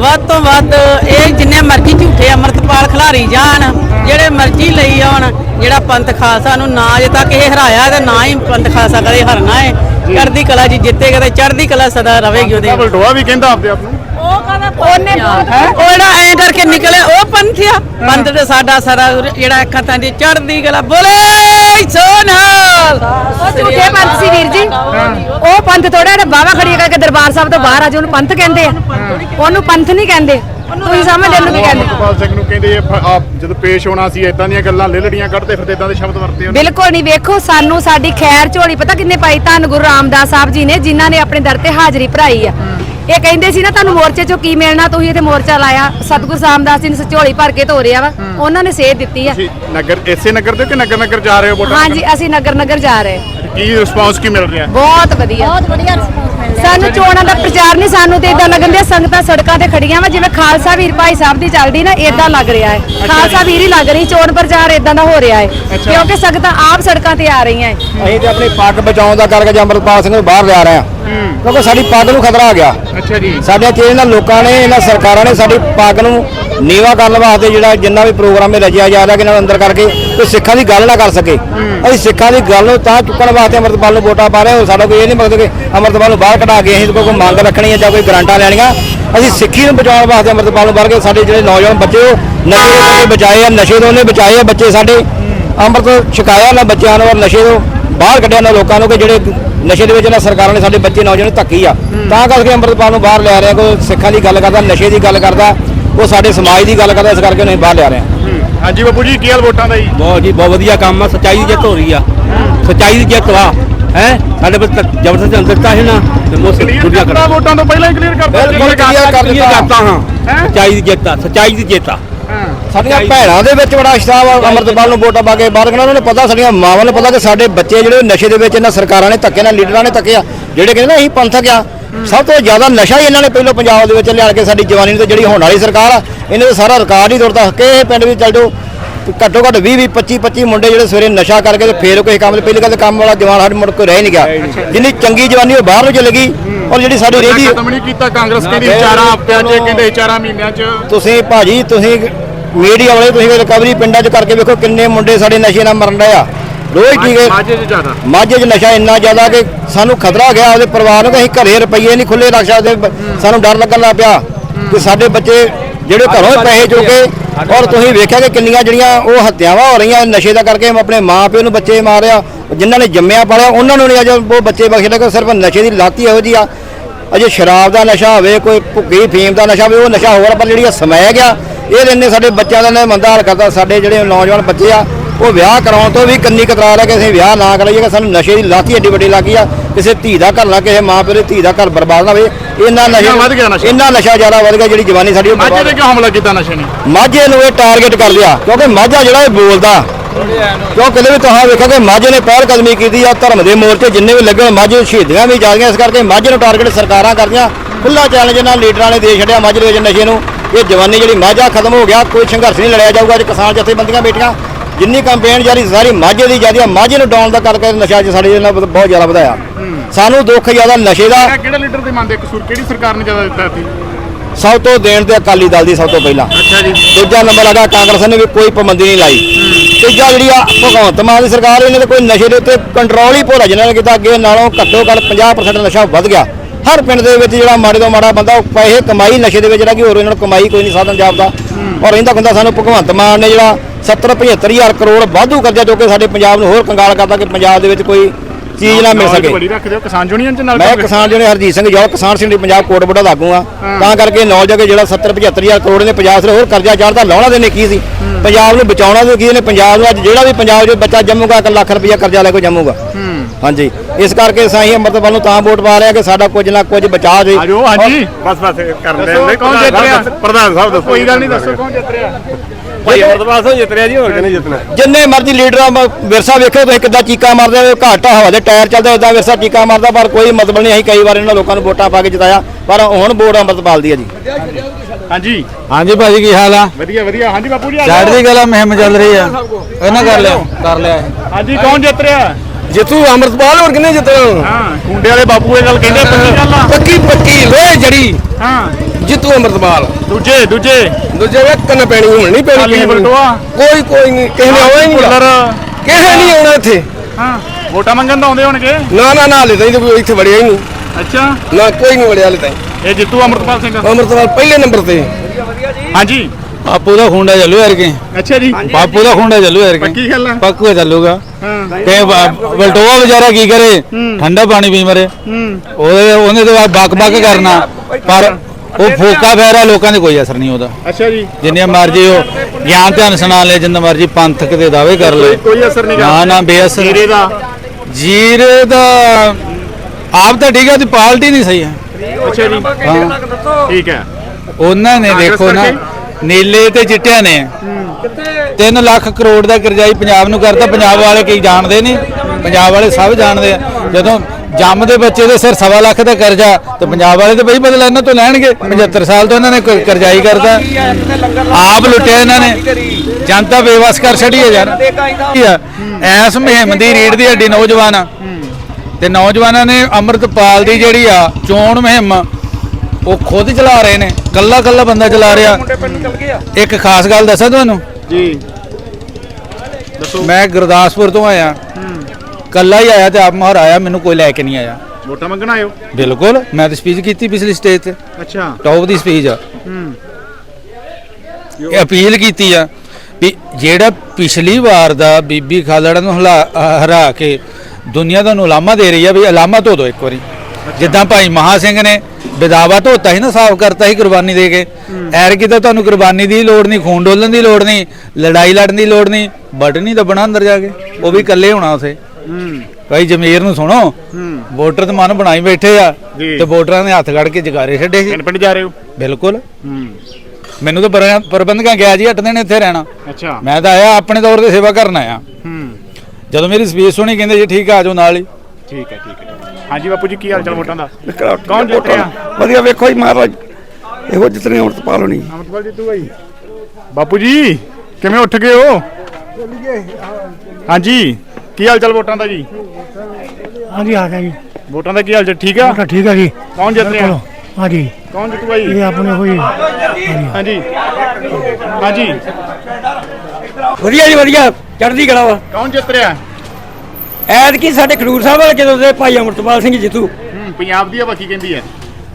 Speaker 2: ਵੱਧ ਤੋਂ ਵੱਧ ਇਹ ਜਿੰਨੇ ਮਰਜ਼ੀ ਝੂਠੇ ਅੰਮ੍ਰਿਤਪਾਲ ਖਿਲਾਰੀ ਜਾਣ ਜਿਹੜੇ ਮਰਜ਼ੀ ਲਈ ਆਉਣ ਜਿਹੜਾ ਪੰਥ ਖਾਲਸਾ ਨੂੰ ਨਾ ਅਜੇ ਤੱਕ ਇਹ ਹਰਾਇਆ ਤੇ ਨਾ ਹੀ ਪੰਥ ਖਾਲਸਾ ਕਦੇ ਹਰਨਾ ਹੈ ਚੜ੍ਹਦੀ ਕਲਾ ਜੀ ਜਿੱਤੇਗਾ ਤੇ ਚੜ੍ਹਦੀ ਕਲਾ ਸਦਾ ਰਵੇਗੀ ਉਹਦੇ।
Speaker 4: ਬਲਟੋਆ ਵੀ ਕਹਿੰਦਾ ਆਪਦੇ ਆਪ ਨੂੰ।
Speaker 2: ਉਹ ਕਹਿੰਦਾ ਉਹਨੇ ਉਹ ਜਿਹੜਾ ਐਂ ਕਰਕੇ ਨਿਕਲਿਆ ਉਹ ਪੰਥ ਆ। ਪੰਥ ਤੇ ਸਾਡਾ ਸਾਰਾ ਜਿਹੜਾ ਅੱਖਾਂ ਤਾਂ ਦੀ ਚੜ੍ਹਦੀ ਕਲਾ ਬੋਲੇ! ਸੋਨਾਲ
Speaker 3: ਉਹ ਝੂਠੇ ਪੰਥ ਸੀ ਵੀਰ ਜੀ। ਉਹ ਪੰਥ ਥੋੜਾ ਜਿਹੜਾ ਬਾਵਾ ਖੜੀ ਕਰਕੇ ਦਰਬਾਰ ਸਾਹਿਬ ਤੋਂ ਬਾਹਰ ਆ ਜਾ ਉਹਨੂੰ ਪੰਥ ਕਹਿੰਦੇ ਆ। ਉਹਨੂੰ ਪੰਥ ਨਹੀਂ ਕਹਿੰਦੇ। ਤੁਸੀਂ ਉਹਨੂੰ ਕੀ ਕਹਿੰਦੇ।
Speaker 4: ਅਮਰਤਪਾਲ ਸਿੰਘ ਨੂੰ ਕਹਿੰਦੇ ਇਹ ਫ- ਆਪ ਜਦੋਂ ਪੇਸ਼ ਹੋਣਾ ਸੀ ਇਦਾਂ ਦੀਆਂ ਗੱਲਾਂ ਲੇਲੜੀਆਂ ਕੱਢਦੇ ਫਿਰਦੇ ਇਦਾਂ ਦੇ ਸ਼ਬਦ ਵਰਤੇ ਉਹਨੇ
Speaker 3: ਬਿਲਕੁਲ ਨਹੀਂ ਵੇਖੋ ਸਾਨੂੰ ਸਾਡੀ ਖੈਰ ਝੋਲੀ ਪਤਾ ਕਿੰਨੇ ਪਾਈ ਧੰਨ ਗੁਰੂ ਰਾਮਦਾਸ ਸਾਹਿਬ ਜੀ ਨੇ ਜਿਨ੍ਹਾਂ ਨੇ ਆਪਣੇ ਦਰ ਤੇ ਹਾਜ਼ਰੀ ਭਰਾਈ ਆ। ਇਹ ਕਹਿੰਦੇ ਸੀ ਨਾ ਤੁਹਾਨੂੰ ਮੋਰਚੇ ਚੋਂ ਕੀ ਮਿਲਣਾ? ਤੁਸੀਂ ਇੱਥੇ ਮੋਰਚਾ ਲਾਇਆ। ਸਤਿਗੁਰੂ ਰਾਮਦਾਸ ਜੀ ਨੇ ਝੋਲੀ ਭਰ ਕੇ ਧੋ ਰਿਹਾ ਵਾ। ਉਹਨਾਂ ਨੇ ਸੇਧ ਦਿੱਤੀ ਆ।
Speaker 4: ਤੁਸੀਂ ਨਗਰ ਇਸੇ ਨਗਰ ਦੇ ਕਿ ਨਗਰ ਨਗਰ ਜਾ ਰਹੇ ਹੋ ਵੋਟਾਂ
Speaker 3: ਹਾਂਜੀ ਅਸੀਂ ਨਗਰ ਨਗਰ ਜਾ ਰਹੇ।
Speaker 4: ਮੰਗਣ? ਕੀ ਰਿਸਪਾਂਸ ਕੀ ਮਿਲ ਰਿਹਾ?
Speaker 3: ਬਹੁਤ ਵਧੀਆ।
Speaker 11: ਬਹੁਤ ਵਧੀਆ ਰਿਸਪੌਂਸ ਮਿਲ ਰਿਹਾ।
Speaker 3: ਸਾਨੂੰ ਚੋਣਾਂ ਦਾ ਪ੍ਰਚਾਰ ਨਹੀਂ ਸਾਨੂੰ ਤੇ ਇਦਾਂ ਲੱਗਣ ਦਿਆ ਸੰਗਤਾਂ ਸੜਕਾਂ ਤੇ ਖੜੀਆਂ ਵਾ। ਜਿਵੇਂ ਖਾਲਸਾ ਵੀਰ ਭਾਈ ਸਾਹਿਬ ਦੀ ਚੱਲਦੀ ਨਾ ਇਦਾਂ ਲੱਗ ਰਿਹਾ ਹੈ। ਖਾਲਸਾ ਵੀਰ ਹੀ ਲੱਗ ਰਹੀ ਚੋਣ ਪ੍ਰਚਾਰ ਇਦਾਂ ਦਾ ਹੋ ਰਿਹਾ ਹੈ। ਕਿਉਂਕਿ ਸੰਗਤਾਂ ਆਪ ਸੜਕਾਂ ਤੇ ਆ ਰਹੀਆਂ ਹੈ।
Speaker 1: ਅਸੀਂ ਤੇ ਆਪਣੀ ਪੱਗ ਬਚਾਉਣ ਦਾ ਕਰਕੇ ਜੇ ਅੰਮ੍ਰਿਤਪਾਲ ਸਿੰਘ ਨੂੰ ਬਾਹਰ ਲਿਆ ਰਹੇ ਆ ਕਿਉਂਕਿ ਸਾਡੀ ਪੱਗ ਨੂੰ ਖਤਰਾ ਆ ਗਿਆ।
Speaker 4: ਅੱਛਾ ਜੀ।
Speaker 1: ਸਾਡੇ ਚ ਇਹਨਾਂ ਲੋਕਾਂ ਨੇ ਇਹਨਾਂ ਸਰਕਾਰਾਂ ਨੇ ਸਾਡੀ ਪੱਗ ਨੂੰ ਨੀਵਾ ਕਰਨ ਵਾਸਤੇ ਜਿਹੜਾ ਜਿੰਨਾ ਵੀ ਪ੍ਰੋਗਰਾਮ ਇਹ ਰਚਿਆ ਜਾ ਰਿਹਾ ਕਿ ਇਹਨਾਂ ਨੂੰ ਅੰਦਰ ਕਰਕੇ ਕੋਈ ਸਿੱਖਾਂ ਦੀ ਗੱਲ ਨਾ ਕਰ ਸਕੇ। ਅਸੀਂ ਸਿੱਖਾਂ ਦੀ ਗੱਲ ਨੂੰ ਤਾਂ ਚੁੱਕਣ ਵਾਸਤੇ ਅੰਮ੍ਰਿਤਪਾਲ ਨੂੰ ਵੋਟਾਂ ਪਾ ਰਹੇ ਹਾਂ। ਸਾਡਾ ਕੋਈ ਇਹ ਨਹੀਂ ਮਤਲਬ ਕਿ ਅੰਮ੍ਰਿਤਪਾਲ ਨੂੰ ਬਾਹਰ ਕਢਾ ਕੇ ਅਸੀਂ ਕੋਈ ਕੋਈ ਮੰਗ ਰੱਖਣੀ ਹੈ ਜਾਂ ਕੋਈ ਗਰੰਟਾਂ ਲੈਣੀਆਂ। ਅਸੀਂ ਸਿੱਖੀ ਨੂੰ ਬਚਾਉਣ ਵਾਸਤੇ ਅੰਮ੍ਰਿਤਪਾਲ ਨੂੰ ਬਾਹਰ ਕੇ ਸਾਡੇ ਜਿਹੜੇ ਨੌਜਵਾਨ ਬੱਚੇ ਉਹ ਨਸ਼ੇ ਤੋਂ ਬਚਾਏ ਆ ਨਸ਼ੇ ਤੋਂ ਉਹਨੇ ਬਚਾਏ ਆ ਬੱਚੇ ਸਾਡੇ। ਅੰਮ੍ਰਿਤ ਛਕਾਇਆ ਨਾ ਬੱਚਿਆਂ ਨੂੰ ਔਰ ਨਸ਼ੇ ਤੋਂ ਬਾਹਰ ਕੱਢਿਆ ਨਾ ਲੋਕਾਂ ਨੂੰ ਕਿ ਜਿਹੜੇ ਨਸ਼ੇ ਦੇ ਵਿੱਚ ਨਾ ਸਰਕਾਰਾਂ ਨੇ ਸਾਡੇ ਬੱਚੇ ਨੌਜਵਾਨ ਧੱਕੀ ਆ। ਤਾਂ ਕਰਕੇ ਅੰਮ੍ਰਿਤਪਾਲ ਨੂੰ ਬਾਹਰ ਲਿਆ ਰਿਹਾ ਕੋਈ ਸਿੱਖਾਂ ਦੀ ਗੱਲ ਕਰਦਾ ਨਸ਼ੇ ਦੀ ਗੱਲ ਕਰਦਾ ਉਹ ਸਾਡੇ ਸਮਾਜ ਦੀ ਗੱਲ ਕਰਦਾ ਇਸ ਕਰਕੇ ਉਹਨੂੰ ਬਾਹਰ ਲਿਆ ਰਹੇ ਹਾਂ।
Speaker 4: ਹਾਂਜੀ ਬਾਪੂ ਜੀ ਕੀ ਹਾਲ ਵੋਟਾਂ ਦਾ ਜੀ?
Speaker 9: ਬਹੁਤ ਜੀ ਬਹੁਤ ਵਧੀਆ ਕੰਮ ਆ ਸੱਚਾਈ ਦੀ ਜਿੱਤ ਹੋ ਰਹੀ ਆ। ਸੱਚਾਈ ਦੀ ਜਿੱਤ ਵਾ ਹੈ? ਸਾਡੇ ਵਿੱਚ ਜ਼ਬਰਦਸਤ ਅੰਦਰ ਦਿੱਤਾ ਹੈ ਨਾ ਤੇ
Speaker 4: ਕਲੀਅਰ
Speaker 9: ਦੁਨੀਆ
Speaker 4: ਕਰਤਾ ਵੋਟਾਂ ਤੋਂ ਪਹਿਲਾਂ ਹੀ ਕਲੀਅਰ ਕਰਤਾ
Speaker 1: ਬਿਲਕੁਲ
Speaker 9: ਕਲੀਅਰ। ਕਰਤਾ। ਹਾਂ? ਸੱਚਾਈ ਦੀ ਜਿੱਤ ਆ ਸੱਚਾਈ ਦੀ ਜਿੱਤ ਆ।
Speaker 1: ਸਾਡੀਆਂ ਭੈਣਾਂ ਦੇ ਵਿੱਚ ਬੜਾ ਵਾ ਅੰਮ੍ਰਿਤਪਾਲ ਨੂੰ ਵੋਟਾਂ ਪਾ ਕੇ ਬਾਹਰ ਕੱਢਣਾ ਉਹਨਾਂ ਨੂੰ ਪਤਾ ਸਾਡੀਆਂ ਮਾਵਾਂ ਨੂੰ ਪਤਾ ਕਿ ਸਾਡੇ ਬੱਚੇ ਜਿਹੜੇ ਨਸ਼ੇ ਦੇ ਵਿੱਚ ਇਹਨਾਂ ਸਰਕਾਰਾਂ ਨੇ ਧੱਕੇ ਨਾਲ ਲੀਡਰਾਂ ਨੇ ਧੱਕੇ ਆ ਜਿਹੜੇ ਕਹਿੰਦੇ ਨਾ ਅਸੀਂ ਪੰਥਕ ਆ ਸਭ ਤੋਂ ਜ਼ਿਆਦਾ ਨਸ਼ਾ ਹੀ ਇਹਨਾਂ ਨੇ ਪਹਿਲਾਂ ਪੰਜਾਬ ਦੇ ਵਿੱਚ ਲਿਆ ਕੇ ਸਾਡੀ ਜਵਾਨੀ ਨੂੰ ਤੇ ਜਿਹੜੀ ਹੋਣ ਵਾਲੀ ਸਰਕਾਰ ਆ ਇਹਨੇ ਤਾਂ ਸਾਰਾ ਰਿਕਾਰਡ ਹੀ ਤੋੜਤਾ ਕਿ ਇਹ ਪਿੰਡ ਵਿੱਚ ਚੱਲ ਜਾਓ ਘੱਟੋ ਘੱਟ 20 20 25 25 ਮੁੰਡੇ ਜਿਹੜੇ ਸਵੇਰੇ ਨਸ਼ਾ ਕਰਕੇ ਤੇ ਫੇਰ ਕੋਈ ਕੰਮ ਪਹਿਲੀ ਗੱਲ ਤਾਂ ਕੰਮ ਵਾਲਾ ਜਵਾਨ ਸਾਡੇ ਮੁੜ ਕੋਈ ਰਹਿ ਨਹੀਂ ਗਿਆ। ਜਿੰਨੀ ਚੰਗੀ ਜਵਾਨੀ ਉਹ ਬਾਹਰ ਨੂੰ ਚਲੇ ਗਈ ਔਰ ਜਿਹੜੀ ਸਾਡੀ ਰੇਦੀ
Speaker 4: ਖਤਮ ਨਹੀਂ ਕੀਤਾ ਕਾਂਗਰਸ ਕਹਿੰਦੀ ਚਾਰਾਂ ਹਫ਼ਤਿਆਂ 'ਚ ਕਹਿੰਦੇ ਚਾਰਾਂ ਮਹੀਨਿਆਂ 'ਚ।
Speaker 1: ਤੁਸੀਂ ਭਾਜੀ ਤੁਸੀਂ ਮੀਡੀਆ ਵਾਲੇ ਤੁਸੀਂ ਰਿਕਵਰੀ ਪਿੰਡਾਂ 'ਚ ਕਰਕੇ ਵੇਖੋ ਕਿੰਨੇ ਮੁੰਡੇ ਸਾਡੇ ਨਸ਼ੇ ਨਾਲ ਮਰਨ ਡਏ ਆ। ਰੋਜ਼ ਟੀਕੇ
Speaker 4: ਮਾਝੇ 'ਚ ਜ਼ਿਆਦਾ।
Speaker 1: ਮਾਝੇ 'ਚ ਨਸ਼ਾ ਇੰਨਾ ਜ਼ਿਆਦਾ ਕਿ ਸਾਨੂੰ ਖਤਰਾ ਗਿਆ ਉਹਦੇ ਪਰਿਵਾਰ ਨੂੰ ਕਿ ਅਸੀਂ ਘਰੇ ਰੁਪਈਏ ਨਹੀਂ ਖੁੱਲੇ ਰੱਖ ਸਕਦੇ। ਸਾਨੂੰ ਡਰ ਲੱਗਣ ਲੱਗ ਪਿਆ ਕਿ ਸਾਡੇ ਬੱਚੇ ਜਿਹੜੇ ਘਰੋਂ ਪੈਸੇ ਚੁੱਕੇ ਔਰ ਤੁਸੀਂ ਵੇਖਿਆ ਕਿ ਕਿੰਨੀਆਂ ਜਿਹੜੀਆਂ ਉਹ ਹੱਤਿਆਵਾਂ ਹੋ ਰਹੀਆਂ ਨਸ਼ੇ ਦਾ ਕਰਕੇ ਆਪਣੇ ਮਾਂ ਪਿਓ ਨੂੰ ਬੱਚੇ ਮਾਰਿਆ ਜਿਨ੍ਹਾਂ ਨੇ ਜੰਮਿਆ ਪਾਲਿਆ ਉਹਨਾਂ ਨੂੰ ਨਹੀਂ ਅਜੇ ਉਹ ਬੱਚੇ ਬਖਸ਼ੇ ਕਿ ਸਿਰਫ ਨਸ਼ੇ ਦੀ ਲਾਤੀ ਇਹੋ ਜੀ ਆ। ਅਜੇ ਸ਼ਰਾਬ ਦਾ ਨਸ਼ਾ ਹੋਵੇ ਕੋਈ ਭੁੱਕੀ ਫੀਮ ਦਾ ਨਸ਼ਾ ਹੋਵੇ ਉਹ ਨਸ਼ਾ ਹੋਰ ਪਰ ਜਿਹੜੀ ਇਹ ਸਮੈਕ ਆ ਇਹ ਇੰਨੇ ਸਾਡੇ ਬੱਚਿਆਂ ਦਾ ਨੇ ਮੰਦਾ ਹਾਲ ਕਰਦਾ ਸਾਡੇ ਜਿਹੜੇ ਨੌਜਵਾਨ ਬੱਚੇ ਆ ਉਹ ਵਿਆਹ ਕਰਾਉਣ ਤੋਂ ਵੀ ਕੰਨੀ ਕਤਰਾ ਰਿਹਾ ਕਿ ਅਸੀਂ ਵਿਆਹ ਨਾ ਕਰਾਈਏ ਕਿ ਸਾਨੂੰ ਨਸ਼ੇ ਦੀ ਲਾਤੀ ਏਡੀ ਵੱਡੀ ਲੱਗੀ ਆ ਕਿਸੇ ਧੀ ਦਾ ਘਰ ਨਾ ਕਿਸੇ ਮਾਂ ਪਿਓ ਦੀ ਧੀ ਦਾ ਘਰ ਬਰਬਾਦ ਨਾ ਹੋਵੇ ਇੰਨਾ ਨਸ਼ਾ
Speaker 4: ਵੱਧ ਗਿਆ ਨਸ਼ਾ।
Speaker 1: ਇੰਨਾ ਨਸ਼ਾ ਜ਼ਿਆਦਾ ਵੱਧ ਗਿਆ ਜਿਹੜੀ ਜਵਾਨੀ ਸਾਡੀ ਉਹ
Speaker 4: ਮਾਝੇ ਤੇ ਕਿਉਂ ਹਮਲਾ ਕੀਤਾ ਨਸ਼ੇ ਨੇ?
Speaker 1: ਮਾਝੇ ਨੂੰ ਇਹ ਟਾਰਗੇਟ ਕਰ ਲਿਆ ਕਿਉਂਕਿ ਮਾਝਾ ਜਿਹੜਾ ਇਹ ਬੋਲਦਾ ਕਿਉਂ ਕਦੇ ਵੀ ਤੁਸੀਂ ਵੇਖਿਆ ਕਿ ਮਾਝੇ ਨੇ ਪਹਿਲ ਕਦਮੀ ਕੀਤੀ ਆ ਧਰਮ ਦੇ ਮੋਰਚੇ ਜਿੰਨੇ ਵੀ ਲੱਗੇ ਮਾਝੇ ਸ਼ਹੀਦੀਆਂ ਵੀ ਜਾਂਦੀਆਂ ਇਸ ਕਰਕੇ ਮਾਝੇ ਨੂੰ ਟਾਰਗੇਟ ਸਰਕਾਰਾਂ ਕਰਦੀਆਂ ਖੁੱਲਾ ਚੈਲੰਜ ਨਾਲ ਲੀਡਰਾਂ ਨੇ ਦੇ ਛੱਡਿਆ ਮਾਝੇ ਦੇ ਵਿੱਚ ਨਸ਼ੇ ਨੂੰ। ਇਹ ਜਵਾਨੀ ਜਿਹੜੀ ਮਾਝਾ ਖਤਮ ਹੋ ਗਿਆ ਕੋਈ ਸੰਘਰਸ਼ ਨਹੀਂ ਲੜਿਆ ਜਾਊਗਾ ਅੱਜ ਕਿਸਾਨ ਜਥੇਬੰਦੀਆਂ ਬੈਠੀਆਂ। ਜਿੰਨੀ ਕੰਪੇਨ ਜਾਰੀ ਸਾਰੀ ਮਾਝੇ ਦੀ ਜ਼ਿਆਦਾ ਮਾਝੇ ਨੂੰ ਡਾਊਨ ਦਾ ਕਰਕੇ ਨਸ਼ਾ ਚ ਸਾਡੇ ਨਾਲ ਬਹੁਤ ਜ਼ਿਆਦਾ ਵਧਾਇਆ। ਸਾਨੂੰ ਦੁੱਖ ਜ਼ਿਆਦਾ ਨਸ਼ੇ ਦਾ।
Speaker 4: ਕਿਹੜੇ ਲੀਡਰ ਦੇ ਮੰਨਦੇ ਕਸੂਰ ਕਿਹੜੀ ਸਰਕਾਰ ਨੇ ਜ਼ਿਆਦਾ ਦਿੱਤਾ ਸੀ
Speaker 1: ਸਭ ਤੋਂ ਦੇਣ ਤੇ ਅਕਾਲੀ ਦਲ ਦੀ ਸਭ ਤੋਂ ਪਹਿਲਾਂ।
Speaker 4: ਅੱਛਾ ਜੀ।
Speaker 1: ਦੂਜਾ ਨੰਬਰ ਲੱਗਾ ਕਾਂਗਰਸ ਨੇ ਵੀ ਕੋਈ ਪਾਬੰਦੀ ਨਹੀਂ ਲਾਈ। ਤੀਜਾ ਜਿਹੜੀ ਆ ਭਗਵੰਤ ਮਾਨ ਦੀ ਸਰਕਾਰ ਇਹਨੇ ਤਾਂ ਕੋਈ ਨਸ਼ੇ ਦੇ ਉੱਤੇ ਕੰਟਰੋਲ ਹੀ ਭੋਲਾ ਜਿਨ੍ਹਾਂ ਨੇ ਕੀਤਾ। ਅੱਗੇ ਨਾਲੋਂ ਘੱਟੋ ਘੱਟ 50% ਨਸ਼ਾ ਵੱਧ ਗਿਆ। ਹਰ ਪਿੰਡ ਦੇ ਵਿੱਚ ਜਿਹੜਾ ਮਾੜੇ ਤੋਂ ਮਾੜਾ ਬੰਦਾ ਉਹ ਪੈਸੇ ਕਮਾਈ ਨਸ਼ੇ ਦੇ ਵਿੱਚ ਜਿਹੜਾ ਕਿ ਹੋਰ ਇਹਨਾਂ ਨੂੰ ਕਮਾਈ ਕੋਈ ਨਹੀਂ ਸਾਧਨ ਜਾਪਦਾ। ਔਰ ਇਹਦਾ ਹੁੰਦਾ ਸਾਨੂੰ ਭਗਵੰਤ ਮਾਨ ਨੇ ਜਿਹੜਾ 70 75 ਹਜ਼ਾਰ ਕਰੋੜ ਵਾਧੂ ਕਰਜ਼ਾ ਚੁੱਕ ਕੇ ਸਾਡੇ ਪੰਜਾਬ ਨੂੰ ਹੋਰ ਕੰਗਾਲ ਕਰਦਾ ਕਿ ਪੰਜਾਬ ਦੇ ਵਿੱਚ ਕੋਈ ਚੀਜ਼ ਨਾ ਮਿਲ ਸਕੇ।
Speaker 4: ਬੜੀ ਰੱਖਦੇ ਹੋ ਕਿਸਾਨ ਯੂਨੀਅਨ 'ਚ ਨਾਲ
Speaker 1: ਮੈਂ? ਕਿਸਾਨ ਜਿਹੜੇ ਹਰਜੀਤ ਸਿੰਘ ਜੋਲ ਕਿਸਾਨ ਸਿੰਘ ਪੰਜਾਬ ਕੋਟ ਬੜਾ ਲਾਗੂ ਆ। ਤਾਂ ਕਰਕੇ ਨੌਜਵਾਨ ਜਿਹੜਾ 70 75 ਹਜ਼ਾਰ ਕਰੋੜ ਨੇ ਪੰਜਾਬ ਸਿਰ ਹੋਰ ਕਰਜ਼ਾ ਚਾੜਦਾ ਲਾਉਣਾ ਦੇ ਨੇ ਕੀ ਸੀ? ਪੰਜਾਬ ਨੂੰ ਬਚਾਉਣਾ ਦੇ ਕੀ ਨੇ? ਪੰਜਾਬ ਨੂੰ ਅੱਜ ਜਿਹੜਾ ਵੀ ਪੰਜਾਬ ਦੇ ਬੱਚਾ ਜੰਮੂਗਾ 1 ਲੱਖ ਰੁਪਇਆ ਕਰਜ਼ਾ ਲੈ ਕੇ ਜੰਮੂਗਾ। ਹਾਂਜੀ। ਇਸ ਕਰਕੇ ਸਾਈਂ ਅੰਮ੍ਰਿਤਪਾਲ ਨੂੰ ਤਾਂ ਵੋਟ ਪਾ ਰਿਹਾ ਕਿ ਸਾਡਾ ਕੁਝ ਨਾ ਕੁਝ ਬਚਾ ਦੇ
Speaker 4: ਆਜੋ ਹਾਂਜੀ। ਬਸ ਬਸ ਕਰ ਲੈਂਦੇ ਕੌਣ ਜਿੱਤ ਰਿਹਾ? ਪ੍ਰਧਾਨ ਸਾਹਿਬ ਦੱਸੋ। ਕੋਈ ਗੱਲ ਨਹੀਂ ਦੱਸੋ ਕੌਣ ਜਿੱਤ ਰਿਹਾ?
Speaker 5: ਭਾਈ ਅਮਰਤਪਾਲ ਸਿੰਘ ਜਿੱਤ ਰਿਹਾ ਜੀ ਹੋਰ ਕਿਹਨੇ ਜਿੱਤਣਾ?
Speaker 1: ਜਿੰਨੇ ਮਰਜ਼ੀ ਲੀਡਰਾਂ ਮ- ਵਿਰਸਾ ਵੇਖੋ ਤੁਸੀਂ ਕਿੱਦਾਂ ਚੀਕਾਂ ਮਾਰਦੇ ਆ ਘਾਟ ਹਵਾ ਦੇ ਟਾਇਰ ਚੱਲਦੇ ਇਦਾਂ ਵਿਰਸਾ ਚੀਕਾਂ ਮਾਰਦਾ ਪਰ ਕੋਈ ਮਤਲਬ ਨਹੀਂ ਅਸੀਂ ਕਈ ਵਾਰ ਇਹਨਾਂ ਲੋਕਾਂ ਨੂੰ ਵੋਟਾਂ ਪਾ ਕੇ ਜਿਤਾਇਆ ਪਰ ਹੁਣ ਵੋਟ ਅੰਮ੍ਰਿਤਪਾਲ ਦੀ ਹੈ ਜੀ।
Speaker 4: ਹਾਂਜੀ।
Speaker 12: ਹਾਂਜੀ ਭਾਜੀ ਕੀ ਹਾਲ ਆ?
Speaker 4: ਵਧੀਆ ਵਧੀਆ। ਹਾਂਜੀ ਬਾਪੂ ਜੀ ਆ ਜਾਓ।
Speaker 12: ਦੀ ਗੱਲ ਆ ਮੁਹਿੰਮ ਚੱਲ ਰਹੀ ਆ। ਇਹਨਾਂ ਕਰ ਲਿਆ ਕਰ ਲਿਆ
Speaker 4: ਹਾਂਜੀ। ਕੌਣ ਜਿੱਤ ਰਿਹਾ?
Speaker 5: ਜਿੱਤੂ ਅਮਰਤਪਾਲ ਹੋਰ ਕਿਹਨੇ ਜਿੱਤਣਾ
Speaker 4: ਹਾਂ ਕੁੰਡੇ ਵਾਲੇ ਬਾਪੂ ਇਹ ਗੱਲ ਕਹਿੰਦੇ ਪੱਕੀ ਗੱਲ ਆ।
Speaker 5: ਪੱਕੀ ਪੱਕੀ ਲੋਹੇ ਜੜੀ।
Speaker 4: ਹਾਂ।
Speaker 5: ਜਿੱਤੂ ਅਮਰਤਪਾਲ।
Speaker 4: ਦੂਜੇ ਦੂਜੇ।
Speaker 5: ਦੂਜੇ ਵੇ ਕੰਨ ਪੈਣੀ ਹੁਣ ਨਹੀਂ ਪੈਣੀ
Speaker 4: ਕਾਲੀ
Speaker 5: ਕਿਸੇ ਨੂੰ।
Speaker 4: ਬਲਟੋਆ
Speaker 5: ਕੋਈ ਕੋਈ ਨਹੀਂ ਕਿਸੇ ਨੇ ਆਉਣਾ ਹੀ ਨਹੀਂ।
Speaker 4: ਭੁੱਲਰ
Speaker 5: ਕਿਸੇ ਨਹੀਂ ਆਉਣਾ ਇੱਥੇ।
Speaker 4: ਹਾਂ ਵੋਟਾਂ ਮੰਗਣ ਤਾਂ ਆਉਂਦੇ ਹੋਣਗੇ।
Speaker 5: ਨਾ ਨਾ ਨਾ ਹਲੇ ਤਾਈਂ ਤਾਂ ਕੋਈ ਇੱਥੇ ਵੜਿਆ ਹੀ ਨਹੀਂ।
Speaker 4: ਅੱਛਾ।
Speaker 5: ਨਾ ਕੋਈ ਨਹੀਂ ਵੜਿਆ ਹਲੇ ਤਾਈਂ
Speaker 4: ਇਹ ਜਿੱਤੂ ਅਮਰਪਾਲ ਸਿੰਘ।
Speaker 5: ਅਮਰਤਪਾਲ ਪਹਿਲੇ ਨੰਬਰ ਤੇ।
Speaker 4: ਹਾਂਜੀ।
Speaker 12: ਬਾਪੂ ਦਾ ਖੁੰਡਾ ਚੱਲੂ ਯਾਰ ਕੇ
Speaker 4: ਅੱਛਾ ਜੀ।
Speaker 12: ਬਾਪੂ ਦਾ ਖੁੰਡਾ ਚੱਲੂ ਯਾਰ ਕੇ
Speaker 4: ਪੱਕੀ ਗੱਲ ਆ।
Speaker 12: ਪੱਕਾ ਚੱਲੂਗਾ।
Speaker 4: ਹਾਂ।
Speaker 12: ਤੇ ਬਲਟੋਆ ਵਿਚਾਰਾ ਕੀ ਕਰੇ? ਠੰਡਾ ਪਾਣੀ ਪੀ ਮਰੇ। ਉਹਦੇ ਉਹਨੇ ਤੇ ਬਕ ਬਕ ਕਰਨਾ। ਪਰ ਉਹ ਫੋਕਾ ਫੇਰਾ ਲੋਕਾਂ ਦੇ ਕੋਈ ਅਸਰ ਨਹੀਂ ਉਹਦਾ।
Speaker 4: ਅੱਛਾ ਜੀ।
Speaker 12: ਜਿੰਨੇ ਮਰਜ਼ੀ ਉਹ ਗਿਆਨ ਧਿਆਨ ਸੁਣਾ ਲੈ ਜਿੰਨਾ ਮਰਜ਼ੀ ਪੰਥਕ ਦੇ ਦਾਅਵੇ ਕਰ ਲੈ।
Speaker 4: ਕੋਈ ਅਸਰ ਨਹੀਂ
Speaker 12: ਨਾ ਨਾ ਬੇਅਸਰ।
Speaker 4: ਜੀਰੇ ਦਾ।
Speaker 12: ਜੀਰੇ ਦਾ ਆਪ ਤਾਂ ਠੀਕ ਹੈ ਤੇ ਪਾਰਟੀ ਨਹੀਂ ਸਹੀ ਹੈ।
Speaker 4: ਅੱਛਾ ਜੀ।
Speaker 12: ਹਾਂ।
Speaker 4: ਠੀਕ ਹੈ।
Speaker 12: ਉਹਨਾਂ ਨੇ ਦੇਖੋ ਨਾ? ਨੀਲੇ ਤੇ ਚਿੱਟਿਆਂ ਨੇ। 3 ਲੱਖ ਕਰੋੜ ਦਾ ਕਰਜ਼ਾਈ ਪੰਜਾਬ ਨੂੰ ਕਰਤਾ। ਪੰਜਾਬ ਵਾਲੇ ਕੀ ਜਾਣਦੇ ਨਹੀਂ। ਪੰਜਾਬ ਵਾਲੇ ਸਭ ਜਾਣਦੇ ਆ। ਜਦੋਂ ਜੰਮਦੇ ਬੱਚੇ ਦੇ ਸਿਰ ਸਵਾ ਲੱਖ ਦਾ ਕਰਜ਼ਾ ਤੇ ਪੰਜਾਬ ਵਾਲੇ ਤੇ ਬਈ ਬਦਲਾ ਇਹਨਾਂ ਤੋਂ ਲੈਣਗੇ। 75 ਸਾਲ ਤੋਂ ਇਹਨਾਂ ਨੇ ਕ- ਕਰਜ਼ਾਈ ਕਰਦਾ। ਆਪ ਲੁੱਟਿਆ ਇਹਨਾਂ ਨੇ। ਜਨਤਾ ਬੇਵਸ ਕਰ ਛੱਡੀ ਹੈ ਯਾਰ? ਐਸ ਮੁਹਿੰਮ ਦੀ ਰੀੜ ਦੀ ਹੱਡੀ ਨੌਜਵਾਨ ਆ। ਤੇ ਨੌਜਵਾਨਾਂ ਨੇ ਅੰਮ੍ਰਿਤਪਾਲ ਦੀ ਜਿਹੜੀ ਆ ਚੋਣ ਮੁਹਿੰਮ ਉਹ ਖੁਦ ਚਲਾ ਰਹੇ ਨੇ। ਕੱਲਾ ਕੱਲਾ ਬੰਦਾ ਚਲਾ ਰਿਹਾ। ਇੱਕ ਖਾਸ ਗੱਲ ਦੱਸਾਂ ਤੁਹਾਨੂੰ?
Speaker 4: ਜੀ।
Speaker 12: ਮੈਂ ਗੁਰਦਾਸਪੁਰ ਤੋਂ ਆਇਆ। ਕੱਲਾ ਹੀ ਆਇਆ ਤੇ ਆਪ ਮਹਰ ਆਇਆ ਮੈਨੂੰ ਕੋਈ ਲੈ ਕੇ ਨਹੀਂ ਆਇਆ।
Speaker 4: ਵੋਟਾਂ ਮੰਗਣ ਆਇਓ
Speaker 12: ਬਿਲਕੁਲ ਮੈਂ ਤਾਂ ਸਪੀਚ ਕੀਤੀ ਪਿਛਲੀ ਸਟੇਜ ਤੇ।
Speaker 4: ਅੱਛਾ।
Speaker 12: ਟੌਪ ਦੀ ਸਪੀਚ ਆ।
Speaker 4: ਹੂੰ।
Speaker 12: ਇਹ ਅਪੀਲ ਕੀਤੀ ਆ ਵੀ ਜਿਹੜਾ ਪਿਛਲੀ ਵਾਰ ਦਾ ਬੀਬੀ ਖਾਲੜਾ ਨੂੰ ਹਲਾ- ਹਰਾ ਕੇ ਦੁਨੀਆ ਦਾ ਉਲਾਮਾ ਦੇ ਰਹੀ ਆ ਵੀ ਉਲਾਮਾ ਧੋ ਦਿਓ ਇੱਕ ਵਾਰੀ। ਜਿੱਦਾਂ ਭਾਈ ਮਹਾ ਸਿੰਘ ਨੇ ਵਿਦਾਵਾ ਧੋਤਾ ਸੀ ਨਾ ਸਾਫ਼ ਕਰਤਾ ਸੀ ਕੁਰਬਾਨੀ ਦੇ ਕੇ। ਐਰ ਕੀ ਤਾਂ ਤੁਹਾਨੂੰ ਕੁਰਬਾਨੀ ਦੀ ਲੋੜ ਨਹੀਂ ਖੂਨ ਡੋਲਣ ਦੀ ਲੋੜ ਨਹੀਂ ਲੜਾਈ ਲੜਨ ਦੀ ਲੋੜ ਨਹੀਂ ਬਟਨ ਹੀ ਦੱਬਣਾ ਅੰਦਰ ਜਾ ਕੇ। ਉਹ ਵੀ ਇਕੱਲੇ ਹੋਣਾ ਉਥੇ।
Speaker 4: ਹੂੰ
Speaker 12: ਭਾਈ ਜਮੀਰ ਨੂੰ ਸੁਣੋ।
Speaker 4: ਹੂੰ।
Speaker 12: ਵੋਟਰ ਤਾਂ ਮਨ ਬਣਾਈ ਬੈਠੇ ਆ
Speaker 4: ਜੀ।
Speaker 12: ਤੇ ਵੋਟਰਾਂ ਨੇ ਹੱਥ ਕੱਢ ਕੇ ਜਗਾਰੇ ਛੱਡੇ ਸੀ।
Speaker 4: ਪਿੰਡ ਪਿੰਡ ਜਾ ਰਹੇ ਹੋ?
Speaker 12: ਬਿਲਕੁਲ।
Speaker 4: ਹੂੰ।
Speaker 12: ਮੈਨੂੰ ਤਾਂ ਪਰ- ਪ੍ਰਬੰਧਕਾਂ ਗਿਆ ਜੀ ਅੱਠ ਦਿਨ ਇੱਥੇ ਰਹਿਣਾ।
Speaker 4: ਅੱਛਾ।
Speaker 12: ਮੈਂ ਤਾਂ ਆਇਆ ਆਪਣੇ ਤੌਰ ਤੇ ਸੇਵਾ ਕਰਨ ਆਇਆ।
Speaker 4: ਹੂੰ।
Speaker 12: ਜਦੋਂ ਮੇਰੀ ਸਪੀਚ ਸੁਣੀ ਕਹਿੰਦੇ ਜੀ ਠੀਕ ਆ ਆਜੋ ਨਾਲ ਹੀ।
Speaker 4: ਠੀਕ ਹੈ ਠੀਕ ਹੈ। ਹਾਂਜੀ ਬਾਪੂ ਜੀ ਕੀ ਹਾਲ ਚਾਲ ਵੋਟਾਂ ਦਾ? ਕੌਣ ਜਿੱਤ ਰਿਹਾ?
Speaker 13: ਵਧੀਆ ਵੇਖੋ ਜੀ ਮਹਾਰਾਜ। ਇਹੋ ਜਿਤਨੇ ਹੋਣੀ
Speaker 4: ਅਮਰਪਾਲ ਜੀ ਤੂੰ ਭਾਈ ਬਾਪੂ ਜੀ ਕਿਵੇਂ ਉੱਠ ਗਏ ਹੋ? ਹਾਂਜੀ। ਕੀ ਹਾਲ ਚਾਲ ਵੋਟਾਂ ਦਾ ਜੀ?
Speaker 6: ਹਾਂਜੀ ਆ ਗਿਆ ਜੀ।
Speaker 4: ਵੋਟਾਂ ਦਾ ਕੀ ਹਾਲ ਚਾਲ? ਠੀਕ ਆ?
Speaker 6: ਤਾਂ ਠੀਕ ਹੈ ਜੀ।
Speaker 4: ਕੌਣ ਜਿੱਤ ਰਿਹਾ?
Speaker 6: ਹਾਂਜੀ।
Speaker 4: ਕੌਣ ਜਿੱਤੂਗਾ ਜੀ?
Speaker 6: ਇਹ ਆਪਣੇ ਹੋਈ।
Speaker 4: ਹਾਂਜੀ। ਹਾਂਜੀ।
Speaker 9: ਵਧੀਆ ਜੀ ਵਧੀਆ। ਚੜ੍ਹਦੀ ਕਲਾ ਵਾ।
Speaker 4: ਕੌਣ ਜਿੱਤ ਰਿਹਾ?
Speaker 9: ਐਦ ਕੀ ਸਾਡੇ ਖਡੂਰ ਸਾਹਿਬ ਵਾਲੇ ਜਦੋਂ ਦੇ ਭਾਈ ਅਮਰਤਪਾਲ ਸਿੰਘ ਜਿੱਤੂ।
Speaker 4: ਹੂੰ, ਪੰਜਾਬ ਦੀ ਕੀ ਕਹਿੰਦੀ ਹੈ?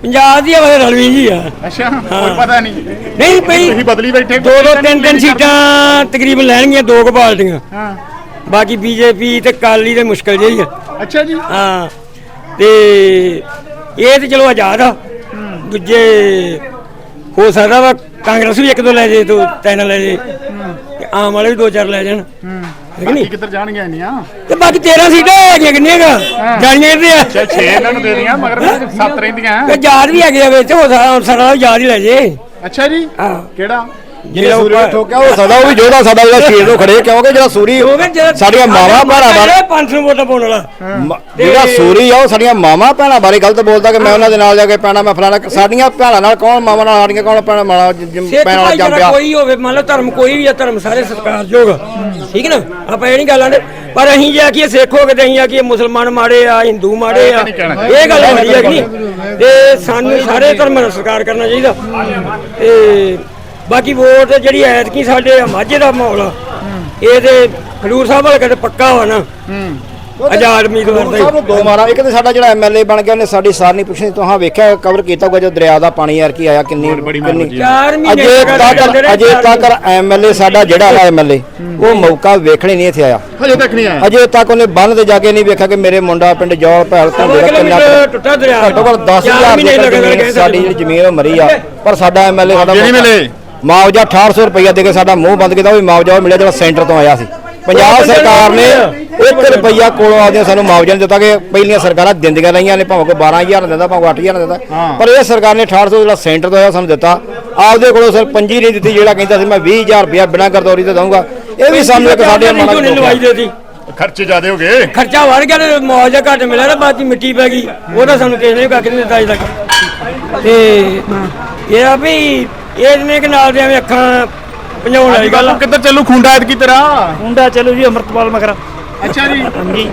Speaker 9: ਪੰਜਾਬ ਦੀ ਹਵਾ ਰਲਵੀਂ ਜੀ ਆ।
Speaker 4: ਅੱਛਾ ਕੋਈ ਪਤਾ ਨਹੀਂ।
Speaker 9: ਨਹੀਂ ਪਈ
Speaker 4: ਤੁਸੀਂ ਬਦਲੀ ਬੈਠੇ
Speaker 9: ਦੋ ਦੋ ਤਿੰਨ ਤਿੰਨ ਸੀਟਾਂ ਤਕਰੀਬਨ ਲੈਣਗੀਆਂ ਦੋ ਕੁ ਪਾਰਟੀਆਂ।
Speaker 4: ਹਾਂ।
Speaker 9: ਬਾਕੀ ਬੀਜੇਪੀ ਤੇ ਕਾਲੀ ਦੇ ਮੁਸ਼ਕਲ ਜਿਹੀ ਆ।
Speaker 4: ਅੱਛਾ ਜੀ।
Speaker 9: ਹਾਂ ਤੇ ਇਹ ਤੇ ਚਲੋ ਆਜ਼ਾਦ ਆ। ਦੂਜੇ ਹੋ ਸਕਦਾ ਵਾ ਕਾਂਗਰਸ ਵੀ ਇੱਕ ਦੋ ਲੈ ਜੇ ਦੋ ਤਿੰਨ ਲੈ ਜੇ। ਤੇ ਆਮ ਵਾਲੇ ਵੀ ਦੋ ਚਾਰ ਲੈ ਜਾਣ। ਹੈ। ਕਿ ਨਹੀਂ?
Speaker 4: ਕਿੱਧਰ ਜਾਣਗੇ ਇੰਨੀਆਂ?
Speaker 9: ਤੇ ਬਾਕੀ 13 ਸੀਟਾਂ ਹੈਗੀਆਂ ਕਿੰਨੀਆਂ ਗਾ ਜਾਣੀਆਂ ਕਿੱਥੇ ਆ?
Speaker 4: ਚਲ 6 ਇਹਨਾਂ ਨੂੰ ਦੇ ਦੀਆਂ ਮਗਰ ਸੱਤ ਰਹਿੰਦੀਆਂ।
Speaker 9: ਤੇ ਯਾਦ ਵੀ ਹੈਗੇ ਆ ਵਿੱਚ ਹੋ ਸਕਦਾ ਸਾਡਾ ਯਾਦ ਹੀ ਲੈ ਜੇ।
Speaker 4: ਅੱਛਾ ਜੀ।
Speaker 9: ਹਾਂ।
Speaker 4: ਕਿਹੜਾ?
Speaker 1: ਜਿਹਨੇ ਸੂਰੀ ਨੂੰ ਠੋਕਿਆ ਹੋ ਸਕਦਾ ਉਹ ਵੀ ਜੋਧਾ ਸਾਡਾ ਜਿਹੜਾ ਸ਼ੇਰ ਨੂੰ ਖੜੇ ਕਿਉਂਕਿ ਜਿਹੜਾ ਸੂਰੀ ਸਾਡੀਆਂ ਮਾਵਾਂ ਭੈਣਾਂ ਬਾਰੇ
Speaker 9: 500 ਵੋਟਾਂ ਪਾਉਣ ਵਾਲਾ।
Speaker 1: ਜਿਹੜਾ ਸੂਰੀ ਆ ਉਹ ਸਾਡੀਆਂ ਮਾਵਾਂ ਭੈਣਾਂ ਬਾਰੇ ਗਲਤ ਬੋਲਦਾ ਕਿ ਮੈਂ ਉਹਨਾਂ ਦੇ ਨਾਲ ਜਾ ਕੇ ਪੈਣਾ ਮੈਂ ਫਲਾਣਾ ਸਾਡੀਆਂ ਭੈਣਾਂ ਨਾਲ ਕੌਣ ਮਾਵਾਂ ਨਾਲ ਸਾਡੀਆਂ ਕੌਣ ਭੈਣਾਂ ਮਾਲਾ ਪੈਣਾ ਨਾਲ ਜੰਮਿਆ।
Speaker 9: ਕੋਈ ਹੋਵੇ ਮੰਨ ਲਓ ਧਰਮ ਕੋਈ ਵੀ ਆ ਧਰਮ ਸਾਰੇ ਸਤਿਕਾਰਯੋਗ। ਠੀਕ ਨਾ? ਆਪਾਂ ਇਹ ਨਹੀਂ ਗੱਲਾਂ ਦੇ ਪਰ ਅਸੀਂ ਜੇ ਆਖੀਏ ਸਿੱਖ ਹੋ ਕੇ ਤੇ ਅਸੀਂ ਆਖੀਏ ਮੁਸਲਮਾਨ ਮਾੜੇ ਆ ਹਿੰਦੂ ਮਾੜੇ ਆ। ਇਹ ਗੱਲ ਮਾੜੀ ਹੈ ਕਿ ਨਹੀਂ। ਤੇ ਸਾਨੂੰ ਸਾਰੇ ਧਰਮਾਂ ਦਾ ਸਤਿਕਾਰ ਕਰਨਾ ਚਾਹੀਦਾ। ਤੇ ਬਾਕੀ ਵੋਟ ਜਿਹੜੀ ਐਤਕੀ ਸਾਡੇ ਆ ਮਾਝੇ ਦਾ ਮਾਹੌਲ ਆ ਇਹ ਤੇ ਖਡੂਰ ਸਾਹਿਬ ਵਾਲਾ ਕਹਿੰਦੇ ਪੱਕਾ ਨਾ। ਆਜ਼ਾਦ ਉਮੀਦਵਾਰ ਦਾ ਹੀ।
Speaker 1: ਨੂੰ ਦੋ ਮਾਰਾ ਇੱਕ ਤੇ ਸਾਡਾ ਜਿਹੜਾ ਐਮਐਲਏ ਬਣ ਗਿਆ ਉਹਨੇ ਸਾਡੀ ਸਾਰ ਨਹੀਂ ਪੁੱਛਣੀ ਤੁਹਾਂ ਵੇਖਿਆ ਕਵਰ ਕੀਤਾ ਹੋਊਗਾ ਜਦੋਂ ਦਰਿਆ ਦਾ ਪਾਣੀ ਯਾਰ ਕੀ ਆਇਆ ਕਿੰਨੀ ਕਿੰਨੀ
Speaker 4: ਮਿਹਨਤ
Speaker 9: ਚਾਰ ਮਹੀਨੇ
Speaker 1: ਅਜੇ ਤੱਕ ਅਜੇ ਤੱਕ ਐਮਐਲਏ ਸਾਡਾ ਜਿਹੜਾ ਹੈ। ਐਮਐਲਏ ਉਹ ਮੌਕਾ ਵੇਖਣੇ ਨਹੀਂ ਇੱਥੇ ਆਇਆ।
Speaker 4: ਹਜੇ ਤੱਕ ਨਹੀਂ ਆਇਆ।
Speaker 1: ਅਜੇ ਤੱਕ ਉਹਨੇ ਬੰਨ ਤੇ ਜਾ ਕੇ ਨਹੀਂ ਵੇਖਿਆ ਕਿ ਮੇਰੇ ਮੁੰਡਾ ਪਿੰਡ ਜੌਲ ਭੈਲ ਤੋਂ
Speaker 9: ਸਵਾ ਕਿਲੋਮੀਟਰ ਟੁੱਟਾ ਦਰਿਆ।
Speaker 1: ਘੱਟੋ ਘੱਟ 10000
Speaker 9: ਚਾਰ ਮਹੀਨੇ
Speaker 1: ਦੀ ਸਾਡੀ ਜਿਹੜੀ ਜ਼ਮੀਨ ਉਹ ਮਰੀ ਆ ਪਰ ਸਾਡਾ ਐਮਐਲਏ ਸਾਡਾ
Speaker 4: ਜਿਹੜੀ ਮਿਲੇ।
Speaker 1: ਮੁਆਵਜ਼ਾ 1800 ਰੁਪਇਆ ਦੇ ਕੇ ਸਾਡਾ ਮੂੰਹ ਬੰਦ ਕੀਤਾ ਉਹ ਵੀ ਮੁਆਵਜ਼ਾ ਉਹ ਮਿਲਿਆ ਜਿਹੜਾ ਸੈਂਟਰ ਤੋਂ ਆਇਆ ਸੀ। ਪੰਜਾਬ ਸਰਕਾਰ ਨੇ 1 ਰੁਪਇਆ ਕੋਲੋਂ ਆਉਂਦੇ ਸਾਨੂੰ ਮੁਆਵਜ਼ਾ ਨਹੀਂ ਦਿੱਤਾ ਕਿ ਪਹਿਲੀਆਂ ਸਰਕਾਰਾਂ ਦਿੰਦੀਆਂ ਰਹੀਆਂ ਨੇ ਭਾਵੇਂ ਕੋਈ 12000 ਦਿੰਦਾ ਭਾਵੇਂ 8000 ਦਿੰਦਾ। ਪਰ ਇਹ ਸਰਕਾਰ ਨੇ 1800 ਜਿਹੜਾ ਸੈਂਟਰ ਤੋਂ ਆਇਆ ਸਾਨੂੰ ਦਿੱਤਾ। ਆਪਦੇ ਕੋਲੋਂ ਸਿਰ ਪੰਜੀ ਨਹੀਂ ਦਿੱਤੀ ਜਿਹੜਾ ਕਹਿੰਦਾ ਸੀ ਮੈਂ 20000 ਰੁਪਇਆ ਬਿਨਾਂ ਗਰਦੌਰੀ ਤੇ ਦਊਂਗਾ। ਇਹ ਵੀ ਸਾਨੂੰ ਇੱਕ ਸਾਡੇ ਮਨ
Speaker 9: ਝੋਨੇ ਲਵਾਈ ਦੇ ਸੀ
Speaker 4: ਖਰਚੇ ਜ਼ਿਆਦੇ ਹੋ ਗਏ
Speaker 9: ਖਰਚਾ ਵੜ ਗਿਆ ਤੇ ਮੁਆਵਜ਼ਾ ਘੱਟ ਮਿਲਿਆ ਤੇ ਬਾਅਦ ਮਿੱਟੀ ਪੈ ਗਈ। ਉਹਦਾ ਸਾਨੂੰ ਕਿਸੇ ਨੇ ਕੱਖ ਨਹੀਂ ਦਿੱਤਾ ਅਜੇ ਤੱਕ। ਤੇ ਇਹ ਆ ਵੀ ਇਹ ਜਿਵੇਂ ਕਿ ਨਾਲ ਦੇ ਅੱਖਾਂ ਭਜਾਉਣ ਵਾਲੀ ਗੱਲ ਆ।
Speaker 4: ਕਿੱਧਰ ਚੱਲੂ ਖੁੰਡਾ ਐਤਕੀ ਤੇਰਾ?
Speaker 7: ਮੁੰਡਾ ਚਲੋ ਜੀ ਅਮਰਤਪਾਲ ਮਗਰ।
Speaker 4: ਅੱਛਾ ਜੀ। ਹਾਂਜੀ।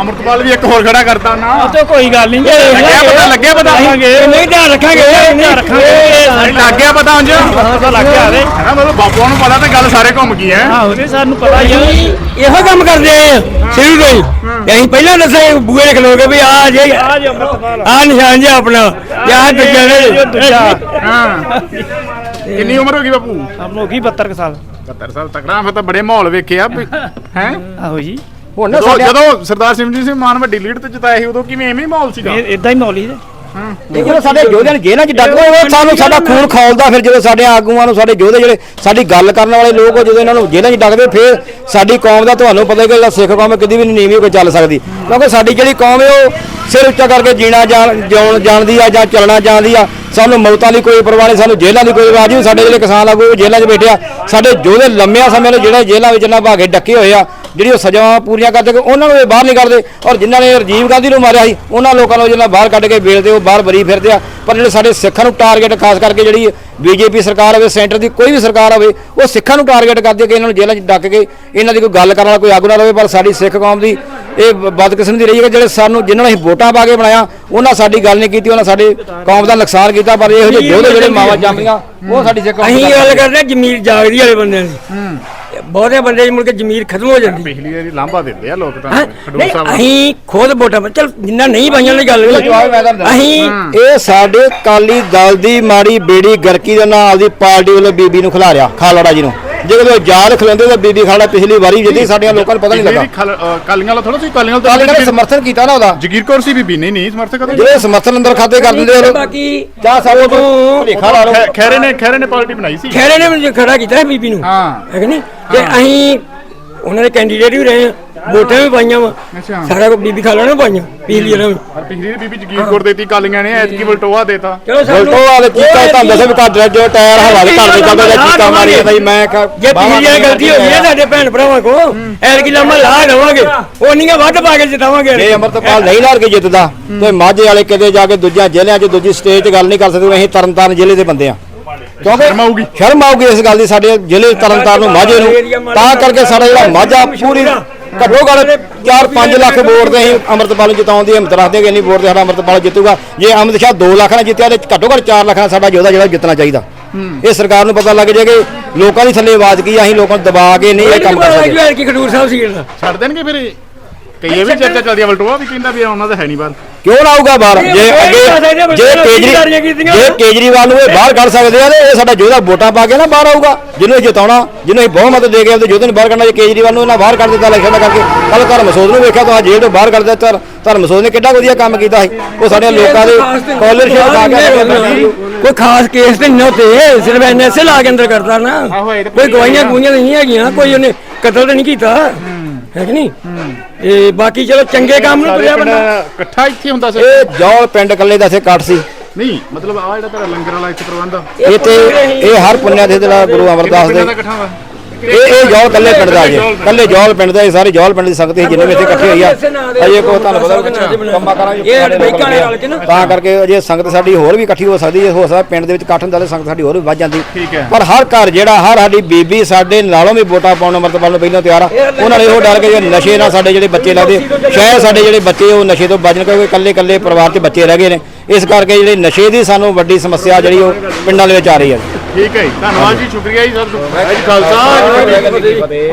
Speaker 4: ਅਮਰਤਪਾਲ ਵੀ ਇੱਕ ਹੋਰ ਖੜਾ ਕਰਤਾ ਨਾ।
Speaker 7: ਤੇ ਕੋਈ ਗੱਲ ਨਹੀਂ।
Speaker 4: ਲੱਗਿਆ ਪਤਾ ਲੱਗਿਆ ਪਤਾ।
Speaker 9: ਨਹੀਂ ਧਿਆਨ ਰੱਖਾਂਗੇ ਨਹੀਂ। ਰੱਖਾਂਗੇ
Speaker 4: ਲੱਗ ਗਿਆ ਪਤਾ ਉਂਝ।
Speaker 7: ਪਤਾ ਲੱਗ ਗਿਆ ਰੇ
Speaker 4: ਹੈ ਨਾ ਮਤਲਬ ਬਾਪੂਆਂ ਨੂੰ ਪਤਾ ਤੇ ਗੱਲ ਸਾਰੇ ਘੁੰਮ ਗਈ ਹੈ।
Speaker 7: ਆਹੋ ਤੇ ਸਾਨੂੰ ਪਤਾ ਹੀ ਆ।
Speaker 9: ਇਹੋ ਕੰਮ ਕਰਦੇ ਆ ਸ਼ੁਰੂ ਤੋਂ ਹੀ। ਤੇ ਅਸੀਂ ਪਹਿਲਾਂ ਦੱਸੇ ਬੂਏ ਨੇ ਖਲੋ ਕੇ ਵੀ ਆ ਜੇ
Speaker 7: ਆ ਜੀ ਅਮਰਤਪਾਲ।
Speaker 9: ਆ ਨਿਸ਼ਾਨ ਜੇ ਆਪਣਾ ਤੇ ਆ ਦੂਜਾ ਨੇ
Speaker 4: ਹਾਂ। ਕਿੰਨੀ ਉਮਰ ਹੋ ਗਈ ਬਾਪੂ?
Speaker 7: ਆਪ ਹੋ ਗਈ 72 ਕੁ ਸਾਲ।
Speaker 4: 70 ਸਾਲ ਤਕੜਾ ਫਿਰ ਤਾਂ ਬੜੇ ਮਾਹੌਲ ਵੇਖਿਆ ਹੈ?
Speaker 7: ਆਹੋ ਜੀ।
Speaker 1: ਹੁਣ ਨਾ
Speaker 4: ਜਦੋਂ
Speaker 1: ਸਾਡੇ
Speaker 4: ਜਦੋਂ ਸਰਦਾਰ ਸਿਮਰਜੀਤ ਸਿੰਘ ਮਾਨ ਵੱਡੀ ਲੀਡ ਤੇ ਜਿਤਾਇਆ ਸੀ ਉਦੋਂ ਕਿਵੇਂ ਐਵੇਂ ਹੀ ਮਾਹੌਲ ਸੀਗਾ?
Speaker 7: ਇਹ ਇਦਾਂ ਹੀ ਦੇ
Speaker 1: ਇਹ ਜਦੋਂ ਸਾਡੇ ਯੋਧਿਆਂ ਨੇ ਜੇਲ੍ਹਾਂ 'ਚ ਡੱਕ ਉਹ ਸਾਨੂੰ ਸਾਡਾ ਖੂਨ ਖੌਲਦਾ ਫਿਰ ਜਦੋਂ ਸਾਡੇ ਆਗੂਆਂ ਨੂੰ ਸਾਡੇ ਯੋਧੇ ਜਿਹੜੇ ਸਾਡੀ ਗੱਲ ਕਰਨ ਵਾਲੇ ਲੋਕ ਉਹ ਜਦੋਂ ਇਹਨਾਂ ਨੂੰ ਜੇਲ੍ਹਾਂ 'ਚ ਡੱਕਦੇ ਫਿਰ ਸਾਡੀ ਕੌਮ ਦਾ ਤੁਹਾਨੂੰ ਪਤਾ ਹੀ ਕਿ ਜਿਹੜਾ ਸਿੱਖ ਕੌਮ ਹੈ ਕਦੀ ਵੀ ਨਹੀਂ ਨੀਵੀਂ ਕੋਈ ਚੱਲ ਸਕਦੀ। ਕਿਉਂਕਿ ਸਾਡੀ ਜਿਹੜੀ ਕੌਮ ਹੈ ਉਹ ਸਿਰ ਉੱਚਾ ਕਰਕੇ ਜੀਣਾ ਜਾਣ ਜਿਉਣ ਜਾਣਦੀ ਆ ਜਾਂ ਚੱਲਣਾ ਜਾਣਦੀ ਆ ਸਾਨੂੰ ਮੌਤਾਂ ਦੀ ਕੋਈ ਪਰਵਾਹ ਨਹੀਂ ਸਾਨੂੰ ਜੇਲ੍ਹਾਂ ਦੀ ਕੋਈ ਰਾਜੀ ਸਾਡੇ ਜਿਹੜੇ ਕਿਸਾਨ ਆਗੂ ਉਹ ਜੇਲ੍ਹਾਂ 'ਚ ਬੈਠੇ ਆ ਸਾਡੇ ਯੋਧੇ ਲੰਮਿਆਂ ਸਮੇਂ ਲਈ ਜਿਹੜੇ ਜੇਲ੍ਹਾਂ ਵਿੱਚ ਨਾ ਭਾਗੇ ਡੱਕੇ ਹੋਏ ਆ ਜਿਹੜੀ ਉਹ ਸਜ਼ਾਵਾਂ ਪੂਰੀਆਂ ਕਰਦੇ ਕਿ ਉਹਨਾਂ ਨੂੰ ਇਹ ਬਾਹਰ ਨਹੀਂ ਕੱਢਦੇ ਔਰ ਜਿਨ੍ਹਾਂ ਨੇ ਰਾਜੀਵ ਗਾਂਧੀ ਨੂੰ ਮਾਰਿਆ ਸੀ ਉਹਨਾਂ ਲੋਕਾਂ ਨੂੰ ਜਿਹਨਾਂ ਬਾਹਰ ਕੱਢ ਕੇ ਵੇਲਦੇ ਉਹ ਬਾਹਰ ਬਰੀ ਫਿਰਦੇ ਆ। ਪਰ ਜਿਹੜੇ ਸਾਡੇ ਸਿੱਖਾਂ ਨੂੰ ਟਾਰਗੇਟ ਖਾਸ ਕਰਕੇ ਜਿਹੜੀ ਬੀਜੇਪੀ ਸਰਕਾਰ ਹੋਵੇ ਸੈਂਟਰ ਦੀ ਕੋਈ ਵੀ ਸਰਕਾਰ ਹੋਵੇ ਉਹ ਸਿੱਖਾਂ ਨੂੰ ਟਾਰਗੇਟ ਕਰਦੀ ਹੈ ਕਿ ਇਹਨਾਂ ਨੂੰ ਜੇਲ੍ਹਾਂ 'ਚ ਡੱਕ ਕੇ ਇਹਨਾਂ ਦੀ ਕੋਈ ਗੱਲ ਕਰਨ ਵਾਲਾ ਕੋਈ ਆਗੂ ਨਾ ਰਹੇ ਪਰ ਸਾਡੀ ਸਿੱਖ ਕੌਮ ਦੀ ਇਹ ਬਦਕਿਸਮਤੀ ਰਹੀ ਹੈ ਕਿ ਜਿਹੜੇ ਸਾਨੂੰ ਜਿਨ੍ਹਾਂ ਨੂੰ ਅਸੀਂ ਵੋਟਾਂ ਪਾ ਕੇ ਬਣਾਇਆ ਉਹਨਾਂ ਸਾਡੀ ਗੱਲ ਨਹੀਂ ਕੀਤੀ ਉਹਨਾਂ ਸਾਡੇ ਕੌਮ ਦਾ ਨੁਕਸਾਨ ਕੀਤਾ ਪਰ ਇਹੋ ਜਿਹੇ ਜਿਹੜੇ ਮਾਵਾਂ ਜੰਮੀਆਂ ਉਹ ਸਾਡੀ ਸਿੱਖ ਕੌਮ
Speaker 9: ਅਸੀਂ ਗੱਲ ਕਰਦੇ ਜ਼ਮੀਰ ਜਾਗਦੀ ਵਾਲੇ ਬੰਦਿਆਂ ਦੀ। ਬਹੁਤੇ ਬੰਦੇ ਦੀ ਮੁੜ ਕੇ ਜ਼ਮੀਰ ਖਤਮ ਹੋ ਜਾਂਦੀ।
Speaker 4: ਪਿਛਲੀ ਵਾਰੀ ਲਾਂਭਾ ਦਿੰਦੇ ਆ ਲੋਕ ਤਾਂ
Speaker 9: ਹੈਂ?
Speaker 4: ਖਡੂਰ
Speaker 9: ਨਹੀਂ
Speaker 4: ਸਾਹਿਬ
Speaker 9: ਅਸੀਂ ਖੁਦ ਵੋਟਾਂ ਪਾ- ਚੱਲ ਜਿੰਨਾ ਨਹੀਂ ਪਾਈਆਂ ਵਾਲੀ ਗੱਲ ਨਹੀਂ
Speaker 1: ਜਵਾਬ ਮੈਂ ਤੁਹਾਨੂੰ
Speaker 9: ਅਸੀਂ
Speaker 1: ਇਹ ਸਾਡੇ ਕਾਲੀ ਦਲ ਦੀ ਮਾੜੀ ਬੇੜੀ ਗਰਕੀ ਦੇ ਨਾਲ ਦੀ ਪਾਰਟੀ ਵੱਲੋਂ ਬੀਬੀ ਨੂੰ ਖਿਲਾਰਿਆ ਖਾਲੜਾ ਜੀ ਨੂੰ। ਜੇ ਕਦੇ ਯਾਦ ਖਿਲਾਉਂਦੇ ਤਾਂ ਬੀਬੀ ਖਾਲੜਾ ਪਿਛਲੀ ਵਾਰੀ ਜਿੱਦੀ ਸਾਡੀਆਂ ਲੋਕਾਂ ਨੂੰ ਪਤਾ ਨਹੀਂ ਲੱਗਾ।
Speaker 4: ਕਾਲੀਆਂ ਵਾਲਾ ਥੋੜਾ ਸੀ ਕਾਲੀਆਂ
Speaker 1: ਕਾਲੀ
Speaker 4: ਵਾਲਾ
Speaker 1: ਨੇ ਸਮਰਥਨ ਕੀਤਾ ਨਾ ਉਹਦਾ।
Speaker 4: ਜਗੀਰ ਕੌਰ ਸੀ ਬੀਬੀ ਨਹੀਂ ਨਹੀਂ ਸਮਰਥਕ ਉਹਦੇ
Speaker 1: ਜਿਹੜੇ ਸਮਰਥਨ ਅੰਦਰ ਖਾਤੇ ਕਰ ਦਿੰਦੇ ਉਹ
Speaker 9: ਬਾਕੀ
Speaker 1: ਜਾਂ ਸਾਡੇ ਤੋਂ ਭੁਲੇਖਾ ਲਾ ਲਓ।
Speaker 4: ਖੈ- ਖੈਰੇ ਨੇ ਖੈਰੇ ਨੇ ਪਾਰਟੀ ਬਣਾਈ ਸੀ।
Speaker 9: ਖੈਰੇ ਨੇ ਮੈਨੂੰ ਖੜਾ ਕੀਤਾ ਬੀਬੀ ਨੂੰ।
Speaker 4: ਹਾਂ।
Speaker 9: ਹੈ ਕਿ ਨਹੀਂ? ਤੇ ਅਸੀਂ ਉਹਨਾਂ ਦੇ ਕੈਂਡੀਡੇਟ ਵੀ ਰਹੇ ਵੋਟਾਂ ਵੀ ਪਾਈਆਂ ਵਾ।
Speaker 4: ਅੱਛਾ।
Speaker 9: ਸਾਰਾ ਕੋ ਬੀਬੀ ਖਾਲੜਾ ਨੇ ਪਾਈਆਂ ਪਿਛਲੀ ਵਾਰ
Speaker 4: ਪਰ ਪਿਛਲੀ ਵਾਰੀ ਬੀਬੀ ਜਗੀਰ ਕੌਰ ਦੇਤੀ ਕਾਲੀਆਂ ਨੇ ਐਤਕੀ ਵਲਟੋਆ ਦੇਤਾ।
Speaker 9: ਚਲੋ
Speaker 1: ਵਾਲੇ ਕੀਤਾ ਤੁਹਾਨੂੰ ਦੱਸਿਆ ਵੀ ਘੱਟ ਜੋ ਟਾਇਰ ਹਵਾ ਦੇ ਘਰ ਦੇ ਚੱਲਦਾ ਜਾਂ ਚੀਕਾਂ ਮਾਰੀਆਂ ਬਈ ਮੈਂ ਕਿਹਾ
Speaker 9: ਜੇ ਪਿਛਲੀ ਵਾਰ ਗਲਤੀ ਹੋ ਗਈ ਹੈ ਸਾਡੇ ਭੈਣ ਭਰਾਵਾਂ ਕੋ ਐਲਕੀ ਲਾਮਾ ਲਾ ਦੇਵਾਂਗੇ। ਉਹ ਨਹੀਂ ਵੱਧ ਪਾ ਕੇ ਜਿਤਾਵਾਂਗੇ
Speaker 1: ਜੇ ਅਮਰਤਪਾਲ ਨਹੀਂ ਲਾਰ ਕੇ ਜਿੱਤਦਾ ਤੇ ਮਾਝੇ ਵਾਲੇ ਕਿਤੇ ਜਾ ਕੇ ਦੂਜੀਆਂ ਜ਼ਿਲ੍ਹਿਆਂ 'ਚ ਦੂਜੀ ਸਟੇਜ 'ਤੇ ਗੱਲ ਨਹੀਂ ਕਰ ਸਕਦੇ ਅਸੀਂ ਤਰਨਤਾਰਨ ਜ਼ਿਲ੍ਹੇ ਦੇ ਬੰਦੇ ਆ। ਕਿਉਂਕਿ
Speaker 4: ਸ਼ਰਮ ਆਊਗੀ।
Speaker 1: ਸ਼ਰਮ ਆਊਗੀ ਇਸ ਗੱਲ ਦੀ ਸਾਡੇ ਜ਼ਿਲ੍ਹੇ ਤਰਨਤਾਰਨ ਨੂੰ ਮਾਝੇ ਨੂੰ। ਤਾਂ ਕਰਕੇ ਸਾਡਾ ਜਿਹੜਾ ਮਾਝਾ ਪੂਰੀ ਘੱਟੋ ਘੱਟ 4-5 ਲੱਖ ਵੋਟ ਤੇ ਅਸੀਂ ਅੰਮ੍ਰਿਤਪਾਲ ਨੂੰ ਜਿਤਾਉਣ ਦੀ ਹਿੰਮਤ ਰੱਖਦੇ ਹਾਂ ਕਿ ਇੰਨੀ ਵੋਟ ਤੇ ਸਾਡਾ ਅੰਮ੍ਰਿਤਪਾਲ ਜਿੱਤੂਗਾ। ਜੇ ਅਮਿਤ ਸ਼ਾਹ 2 ਲੱਖ ਨਾਲ ਜਿੱਤਿਆ ਤੇ ਘੱਟੋ ਘੱਟ 4 ਲੱਖ ਨਾਲ ਸਾਡਾ ਯੋਧਾ ਜਿਹੜਾ ਜਿੱਤਣਾ ਚਾਹੀਦਾ। ਇਹ ਸਰਕਾਰ ਨੂੰ ਪਤਾ ਲੱਗ ਜਾਏ ਕਿ ਲੋਕਾਂ ਦੀ ਥੱਲੇ ਆਵਾਜ਼ ਕੀ ਅਸੀਂ ਲੋਕਾਂ ਨੂੰ ਦਬਾ ਕੇ ਨਹੀਂ ਇਹ ਕੰਮ ਕਰ ਸਕਦੇ।
Speaker 9: ਕੀ ਖਡੂਰ ਸਾਹਿਬ ਸੀ ਜਿਹੜਾ
Speaker 4: ਛੱਡ ਦੇਣਗੇ ਫਿਰ ਇਹ? ਕਈ ਇਹ ਵੀ ਚਰਚਾ ਚੱਲਦੀ ਆ ਵਲਟੋਆ ਵੀ ਕਹਿੰਦਾ ਵੀ ਉਹਨਾਂ ਦਾ ਹੈ ਨਹੀਂ ਬਾਹਰ।
Speaker 1: ਕਿਉਂ ਨਾ ਆਊਗਾ ਬਾਹਰ? ਜੇ ਅੱਗੇ ਜੇ ਕੇਜਰੀ ਜੇ ਕੇਜਰੀਵਾਲ ਨੂੰ ਇਹ ਬਾਹਰ ਕੱਢ ਸਕਦੇ ਆ ਤੇ ਇਹ ਸਾਡਾ ਯੋਧਾ ਵੋਟਾਂ ਪਾ ਕੇ ਨਾ ਬਾਹਰ ਆਊਗਾ ਜਿਹਨੂੰ ਜਿਤਾਉਣਾ ਜਿਹਨੂੰ ਅਸੀਂ ਬਹੁਮਤ ਦੇ ਕੇ ਆਪਦੇ ਯੋਧੇ ਨੂੰ ਬਾਹਰ ਕੱਢਣਾ ਜੇ ਕੇਜਰੀਵਾਲ ਨੂੰ ਇਹਨਾਂ ਬਾਹਰ ਕੱਢ ਦਿੱਤਾ ਇਲੈਕਸ਼ਨ ਦਾ ਕਰਕੇ ਕੱਲ ਧਰਮ ਸੋਧ ਨੂੰ ਵੇਖਿਆ ਤਾਂ ਜੇਲ੍ਹ ਤੋਂ ਬਾਹਰ ਕੱਢ ਦਿੱਤਾ ਧਰਮ ਸੋਧ ਨੇ ਕਿੱਡਾ ਵਧੀਆ ਕੰਮ ਕੀਤਾ ਸੀ। ਉਹ ਸਾਡੇ ਲੋਕਾਂ ਦੇ ਸਕਾਲਰਸ਼ਿਪ ਖਾ ਕੇ
Speaker 9: ਕੋਈ ਖਾਸ ਕੇਸ ਤੇ ਨਹੀਂ ਤੇ ਸਿਰਫ ਐਨਐਸਏ ਲਾ ਕੇ ਅੰਦਰ ਕਰਦਾ ਨਾ। ਕੋਈ ਗਵਾਈਆਂ ਗੂਈਆਂ ਨਹੀਂ ਹੈਗੀਆਂ ਕੋਈ ਉਹਨੇ ਕਤਲ ਤਾਂ ਨਹੀਂ ਕੀਤਾ। ਹੈ ਕਿ ਨਹੀਂ? ਤੇ ਬਾਕੀ ਚਲੋ ਚੰਗੇ ਕੰਮ ਨੂੰ ਤੁਰਿਆ ਬੰਦਾ।
Speaker 4: ਇਕੱਠਾ ਇੱਥੇ ਹੁੰਦਾ ਸੀ?
Speaker 1: ਇਹ ਜੌਲ ਪਿੰਡ ਕੱਲੇ ਦਾ ਇੱਥੇ ਕੱਟ ਸੀ।
Speaker 4: ਨਹੀਂ ਮਤਲਬ ਆ ਜਿਹੜਾ ਤੇਰਾ ਲੰਗਰ ਵਾਲਾ ਇੱਥੇ ਪ੍ਰਬੰਧ ਆ?
Speaker 1: ਇੱਥੇ ਇਹ ਹਰ ਪੁੰਨਿਆ ਦੇ ਜਿਹੜਾ ਗੁਰੂ ਅਮਰਦਾਸ ਦੇ
Speaker 4: ਪਿੰਡਾਂ ਦਾ ਇਕੱਠਾ ਵਾ?
Speaker 1: ਇਹ ਇਹ ਜੌਲ ਕੱਲੇ ਪਿੰਡ ਦਾ ਜੀ। ਕੱਲੇ ਜੌਲ ਪਿੰਡ ਦਾ ਇਹ ਸਾਰੇ ਜੌਲ ਪਿੰਡ ਦੀ ਸੰਗਤ ਸੀ ਜਿੰਨੇ ਵੀ ਇੱਥੇ ਇਕੱਠੇ ਹੋਈ ਆ। ਅਜੇ ਕੋ ਤੁਹਾਨੂੰ ਪਤਾ ਕੰਮਾਂ ਕਾਰਾਂ
Speaker 9: ਨਾ।
Speaker 1: ਤਾਂ ਕਰਕੇ ਅਜੇ ਸੰਗਤ ਸਾਡੀ ਹੋਰ ਵੀ ਇਕੱਠੀ ਹੋ ਸਕਦੀ ਹੈ ਹੋ ਸਕਦਾ ਪਿੰਡ ਦੇ ਵਿੱਚ ਇਕੱਠ ਹੁੰਦਾ ਤੇ ਸੰਗਤ ਸਾਡੀ ਹੋਰ ਵੀ ਵੱਧ ਜਾਂਦੀ। ਪਰ ਹਰ ਘਰ ਜਿਹੜਾ ਹਰ ਸਾਡੀ ਬੀਬੀ ਸਾਡੇ ਨਾਲੋਂ ਵੀ ਵੋਟਾਂ ਪਾਉਣ ਅਮਰਤਪਾਲ ਨੂੰ ਪਹਿਲਾਂ ਤਿਆਰ ਆ। ਉਹਨਾਂ ਨੇ ਇਹੋ ਡਰ ਕੇ ਜੇ ਨਸ਼ੇ ਨਾਲ ਸਾਡੇ ਜਿਹੜੇ ਬੱਚੇ ਲੱਗਦੇ ਸ਼ਾਇਦ ਸਾਡੇ ਜਿਹੜੇ ਬੱਚੇ ਉਹ ਨਸ਼ੇ ਤੋਂ ਬਚਣ ਕਿਉਂਕਿ ਇਕੱਲੇ ਇਕੱਲੇ ਪਰਿਵਾਰ 'ਚ ਬੱਚੇ ਰਹਿ ਗਏ ਨੇ। ਇਸ ਕਰਕੇ ਜਿਹੜੇ ਨਸ਼ੇ ਦੀ ਸਾਨੂੰ ਵੱਡੀ ਸਮੱਸਿਆ ਜਿਹੜੀ ਉਹ ਪਿੰਡਾਂ ਦੇ ਵਿੱਚ ਆ ਰਹੀ ਹੈ
Speaker 4: ਠੀਕ ਹੈ ਜੀ। ਧੰਨਵਾਦ ਜੀ, ਸ਼ੁਕਰੀਆ ਜੀ ਸਰ ਜੀ ਖਾਲਸਾ ਜੀ ਫਤਿਹ।